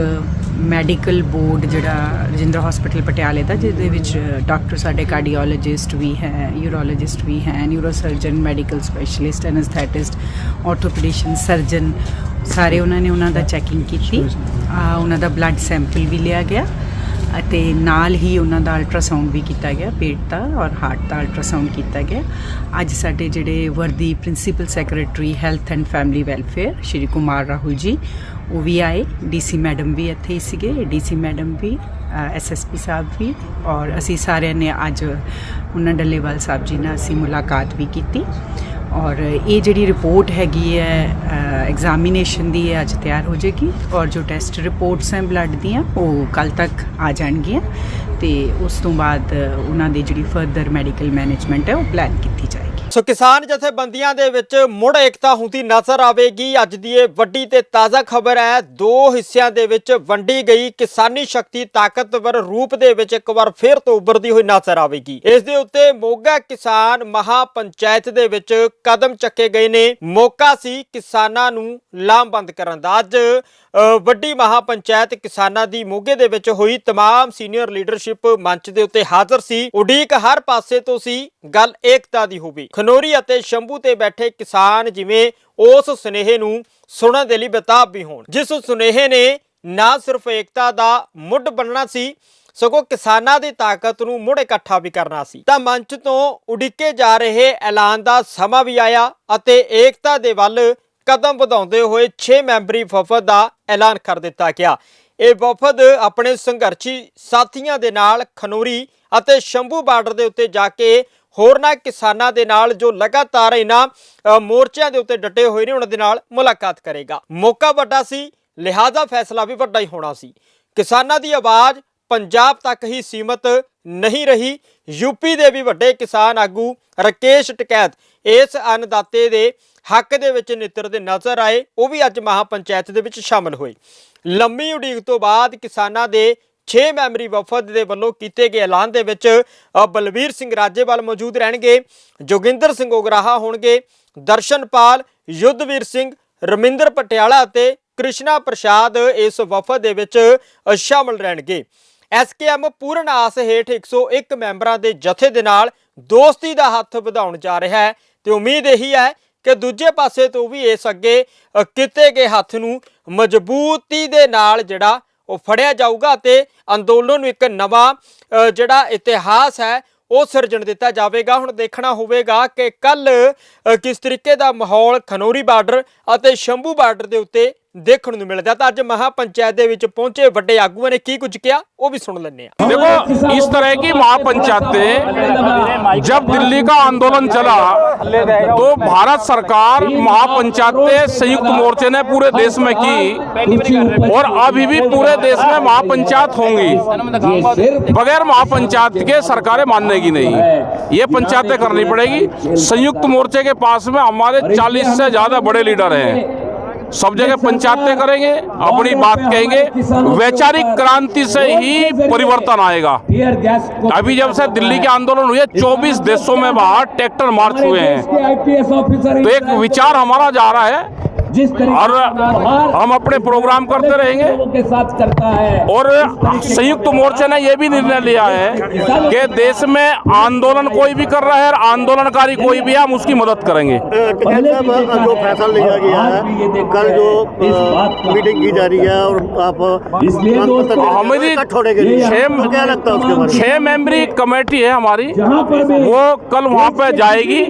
ਮੈਡੀਕਲ ਬੋਰਡ ਜਿਹੜਾ ਰਜਿੰਦਰ ਹਸਪੀਟਲ ਪਟਿਆਲੇ ਦਾ, ਜਿਹਦੇ ਵਿੱਚ ਡਾਕਟਰ ਸਾਡੇ ਕਾਰਡੀਓਲੋਜਿਸਟ ਵੀ ਹੈ, ਯੂਰੋਲੋਜਿਸਟ ਵੀ ਹੈ neuro surgeon medical specialist, anaesthetist orthopaedician surgeon, ਸਾਰੇ ਉਹਨਾਂ ਨੇ ਉਹਨਾਂ ਦਾ ਚੈਕਿੰਗ ਕੀਤੀ। ਉਹਨਾਂ ਦਾ ਬਲੱਡ ਸੈਂਪਲ ਵੀ ਲਿਆ ਗਿਆ ਅਤੇ ਨਾਲ ਹੀ ਉਹਨਾਂ ਦਾ ਅਲਟਰਾਸਾਊਂਡ ਵੀ ਕੀਤਾ ਗਿਆ, ਪੇਟ ਦਾ ਔਰ ਹਾਰਟ ਦਾ ਅਲਟਰਾਸਾਊਂਡ ਕੀਤਾ ਗਿਆ। ਅੱਜ ਸਾਡੇ ਜਿਹੜੇ ਵਰਦੀ principal secretary, health and family welfare, Shri Kumar Rahul ji ਉਹ ਵੀ ਆਏ, ਡੀਸੀ ਮੈਡਮ ਵੀ ਇੱਥੇ ਹੀ ਸੀਗੇ, ਡੀਸੀ ਮੈਡਮ ਵੀ ਐਸਐਸਪੀ ਸਾਹਿਬ ਵੀ ਔਰ ਅਸੀਂ ਸਾਰਿਆਂ ਨੇ ਅੱਜ ਉਹਨਾਂ ਡੱਲੇਵਾਲ ਸਾਹਿਬ ਜੀ ਨਾਲ ਅਸੀਂ ਮੁਲਾਕਾਤ ਵੀ ਕੀਤੀ ਔਰ ਇਹ ਜਿਹੜੀ ਰਿਪੋਰਟ ਹੈਗੀ ਹੈ ਐਗਜ਼ਾਮੀਨੇਸ਼ਨ ਦੀ ਹੈ ਅੱਜ ਤਿਆਰ ਹੋ ਜਾਏਗੀ ਔਰ ਜੋ ਟੈਸਟ ਰਿਪੋਰਟਸ ਹੈ ਬਲੱਡ ਦੀਆਂ, ਉਹ ਕੱਲ ਤੱਕ ਆ ਜਾਣਗੀਆਂ ਤੇ ਉਸ ਤੋਂ ਬਾਅਦ ਉਹਨਾਂ ਦੀ ਜਿਹੜੀ ਫਰਦਰ ਮੈਡੀਕਲ ਮੈਨੇਜਮੈਂਟ ਹੈ, ਉਹ ਪਲਾਨ ਕੀਤੀ ਜਾਏਗੀ। ਸੋ ਕਿਸਾਨ ਜਥੇਬੰਦੀਆਂ ਦੇ ਵਿੱਚ ਮੁੜ ਏਕਤਾ ਹੁੰਦੀ ਨਜ਼ਰ ਆਵੇਗੀ ਅੱਜ ਦੀ ਇਹ ਵੱਡੀ ਤੇ ਤਾਜ਼ਾ ਖਬਰ ਹੈ ਦੋ ਹਿੱਸਿਆਂ ਦੇ ਵਿੱਚ ਵੰਡੀ ਗਈ ਕਿਸਾਨੀ ਸ਼ਕਤੀ ਤਾਕਤਵਰ ਰੂਪ ਦੇ ਵਿੱਚ ਇੱਕ ਵਾਰ ਫਿਰ ਤੋਂ ਉੱਭਰਦੀ ਹੋਈ ਨਜ਼ਰ ਆਵੇਗੀ ਇਸ ਦੇ ਉੱਤੇ ਮੋਗਾ ਕਿਸਾਨ ਮਹਾ ਪੰਚਾਇਤ ਦੇ ਵਿੱਚ ਕਦਮ ਚੱਕੇ ਗਏ ਨੇ ਮੌਕਾ ਸੀ ਕਿਸਾਨਾਂ ਨੂੰ ਲਾਮਬੰਦ ਕਰਨ ਦਾ ਅੱਜ ਅ, ਵੱਡੀ ਮਹਾ ਪੰਚਾਇਤ ਕਿਸਾਨਾਂ ਦੀ ਮੋਗੇ ਦੇ ਵਿੱਚ ਹੋਈ तमाम ਸੀਨੀਅਰ ਲੀਡਰਸ਼ਿਪ ਮੰਚ ਦੇ ਉੱਤੇ ਹਾਜ਼ਰ ਸੀ ਉਡੀਕ ਹਰ ਪਾਸੇ ਤੋਂ ਸੀ ਗੱਲ ਏਕਤਾ ਦੀ ਹੋਵੇ ਖਨੋਰੀ ਅਤੇ ਸ਼ੰਭੂ ਤੇ ਬੈਠੇ ਕਿਸਾਨ ਜਿਵੇਂ ਉਸ ਸੁਨੇਹੇ ਨੂੰ ਸੁਣਨ ਦੇ ਲਈ ਬੇਤਾਬ ਵੀ ਹੋਣ। ਜਿਸ ਸੁਨੇਹੇ ਨੇ ਨਾ ਸਿਰਫ ਏਕਤਾ ਦਾ ਮੁੱਢ ਬਣਨਾ ਸੀ, ਸਗੋਂ ਕਿਸਾਨਾਂ ਦੀ ਤਾਕਤ ਨੂੰ ਮੁੜ ਇਕੱਠਾ ਵੀ ਕਰਨਾ ਸੀ। ਤਾਂ ਮੰਚ ਤੋਂ ਉਡੀਕੇ ਜਾ ਰਹੇ ਐਲਾਨ ਦਾ ਸਮਾਂ ਵੀ ਆਇਆ ਅਤੇ ਏਕਤਾ ਦੇ ਵੱਲ ਕਦਮ ਵਧਾਉਂਦੇ ਹੋਏ 6 ਮੈਂਬਰੀ ਵਫਦ ਦਾ ਐਲਾਨ ਕਰ ਦਿੱਤਾ ਗਿਆ। ਇਹ ਵਫਦ ਆਪਣੇ ਸੰਘਰਸ਼ੀ ਸਾਥੀਆਂ ਦੇ ਨਾਲ ਖਨੋਰੀ ਅਤੇ ਸ਼ੰਭੂ ਬਾਰਡਰ ਦੇ ਉੱਤੇ ਜਾ ਕੇ ਹੋਰਨਾਂ ਕਿਸਾਨਾਂ ਦੇ ਨਾਲ ਜੋ ਲਗਾਤਾਰ ਇਹਨਾਂ ਮੋਰਚਿਆਂ ਦੇ ਉੱਤੇ ਡਟੇ ਹੋਏ ਨੇ, ਉਹਨਾਂ ਦੇ ਨਾਲ ਮੁਲਾਕਾਤ ਕਰੇਗਾ। ਮੌਕਾ ਵੱਡਾ ਸੀ, ਲਿਹਾਜ਼ਾ ਫੈਸਲਾ ਵੀ ਵੱਡਾ ਹੀ ਹੋਣਾ ਸੀ। ਕਿਸਾਨਾਂ ਦੀ ਆਵਾਜ਼ ਪੰਜਾਬ ਤੱਕ ਹੀ ਸੀਮਤ ਨਹੀਂ ਰਹੀ। ਯੂਪੀ ਦੇ ਵੀ ਵੱਡੇ ਕਿਸਾਨ ਆਗੂ ਰਕੇਸ਼ ਟਕੈਤ ਇਸ ਅੰਨਦਾਤੇ ਦੇ ਹੱਕ ਦੇ ਵਿੱਚ ਨਿੱਤਰਦੇ ਨਜ਼ਰ ਆਏ, ਉਹ ਵੀ ਅੱਜ ਮਹਾ ਪੰਚਾਇਤ ਦੇ ਵਿੱਚ ਸ਼ਾਮਲ ਹੋਏ। ਲੰਮੀ ਉਡੀਕ ਤੋਂ ਬਾਅਦ ਕਿਸਾਨਾਂ ਦੇ 6 ਮੈਂਬਰੀ ਵਫਦ ਦੇ ਵੱਲੋਂ ਕੀਤੇ ਗਏ ਐਲਾਨ ਦੇ ਵਿੱਚ ਅ, ਬਲਵੀਰ ਸਿੰਘ ਰਾਜੇਵਾਲ ਮੌਜੂਦ ਰਹਿਣਗੇ ਜੋਗਿੰਦਰ ਸਿੰਘ ਉਗਰਾਹਾ ਹੋਣਗੇ ਦਰਸ਼ਨਪਾਲ ਯੁੱਧਵੀਰ ਸਿੰਘ ਰਮਿੰਦਰ ਪਟਿਆਲਾ ਅਤੇ ਕ੍ਰਿਸ਼ਨਾ ਪ੍ਰਸਾਦ ਇਸ ਵਫਦ ਦੇ ਵਿੱਚ ਅ, ਸ਼ਾਮਲ ਰਹਿਣਗੇ। ਐਸਕੇਐਮ ਪੂਰਨ ਆਸ ਹੇਠ 101 ਮੈਂਬਰਾਂ ਦੇ ਜਥੇ ਦੇ ਨਾਲ ਦੋਸਤੀ ਦਾ ਹੱਥ ਵਧਾਉਣ ਜਾ ਰਿਹਾ ਹੈ ਤੇ ਉਮੀਦ ਇਹੀ ਹੈ ਕਿ ਦੂਜੇ ਪਾਸੇ ਤੋਂ ਵੀ ਇਸ ਅੱਗੇ ਅ, ਕੀਤੇ ਗਏ ਹੱਥ ਨੂੰ ਮਜ਼ਬੂਤੀ ਦੇ ਨਾਲ ਜਿਹੜਾ ਉਹ ਫੜਿਆ ਜਾਊਗਾ ਤੇ ਅੰਦੋਲਨ ਨੂੰ ਇੱਕ ਨਵਾਂ ਜਿਹੜਾ ਇਤਿਹਾਸ ਹੈ, ਉਹ ਸਿਰਜਣ ਦਿੱਤਾ ਜਾਵੇਗਾ। ਹੁਣ ਦੇਖਣਾ ਹੋਵੇਗਾ ਕਿ ਕੱਲ ਕਿਸ ਤਰੀਕੇ ਦਾ ਮਾਹੌਲ ਖਨੋਰੀ ਬਾਰਡਰ ਅਤੇ ਸ਼ੰਭੂ ਬਾਰਡਰ ਦੇ ਉੱਤੇ ਦੇਖਣ ਨੂੰ ਮਿਲਦਾ ਤਾਂ ਅੱਜ ਮਹਾ ਪੰਚਾਇਤ ਦੇ ਵਿੱਚ ਪਹੁੰਚੇ ਵੱਡੇ ਆਗੂਆਂ ਨੇ ਕੀ ਕੁਝ ਕਿਹਾ ਉਹ ਵੀ ਸੁਣ ਲੈਂਦੇ ਆ देखो इस तरह की महापंचायतें जब दिल्ली का आंदोलन चला तो भारत सरकार महापंचायतें संयुक्त मोर्चे ने पूरे देश में की और अभी भी पूरे देश में महापंचायत होंगी बगैर महापंचायत के सरकारें मानने की नहीं ये पंचायतें करनी पड़ेगी संयुक्त मोर्चे के पास में हमारे 40 से ज्यादा बड़े लीडर हैं सब जगह पंचायतें करेंगे अपनी बात कहेंगे वैचारिक क्रांति से ही परिवर्तन आएगा। अभी जब से दिल्ली के आंदोलन हुए 24 देशों में बाहर ट्रैक्टर मार्च हुए हैं। तो एक विचार हमारा जा रहा है जिस और हम अपने प्रोग्राम करते रहेंगे। के साथ करता है और संयुक्त मोर्चे ने यह भी निर्णय लिया है कि देश में आंदोलन कोई भी कर रहा है आंदोलनकारी कोई भी है हम उसकी मदद करेंगे। जो फैसला लिया गया है भी ये देखा कल जो मीटिंग की जा रही है और आप हमारी छह तो छह मेंबरी कमेटी है हमारी। वो कल वहाँ पे जाएगी।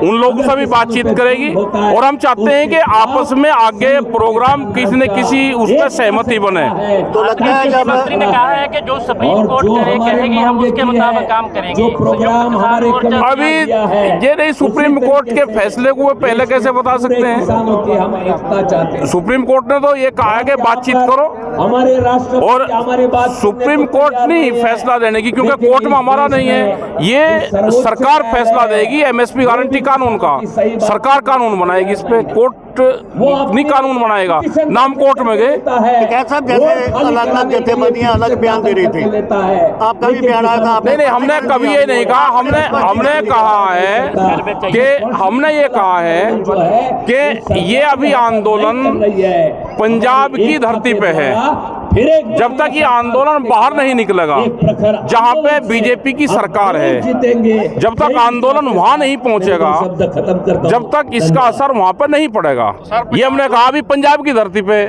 उन लोगों से भी बातचीत करेगी। और हम चाहते हैं कि आपस में आगे प्रोग्राम किसी न किसी उस पर सहमति बने। तो लगता है जब मंत्री ने कहा है कि जो सुप्रीम कोर्ट करे कहेगी हम उसके मुताबिक काम करेंगे। जो प्रोग्राम हमारे अभी ये नहीं सुप्रीम कोर्ट के फैसले को पहले कैसे बता सकते हैं? हैं। सुप्रीम कोर्ट ने तो ये कहा है कि बातचीत करो। हमारे राष्ट्र और हमारी बात सुप्रीम कोर्ट नहीं फैसला देने की क्योंकि कोर्ट में हमारा नहीं है। ये सरकार फैसला देगी एमएसपी गारंटी कानून का। सरकार कानून बनाएगी इस पे कोर्ट नहीं कानून बनाएगा नाम कोर्ट में गए कैसा जैसे अलग अलग जथेबंदियाँ अलग बयान दे रही थी आपका भी बयान आया था नहीं नहीं हमने कभी ये नहीं कहा हमने हमने कहा है कि हमने ये कहा है कि ये अभी आंदोलन पंजाब की धरती पे है जब तक ये आंदोलन बाहर नहीं निकलेगा जहाँ पे बीजेपी की सरकार है जब तक आंदोलन वहाँ नहीं पहुंचेगा जब तक इसका असर वहाँ पर नहीं पड़ेगा। ये हमने कहा अभी पंजाब की धरती पे।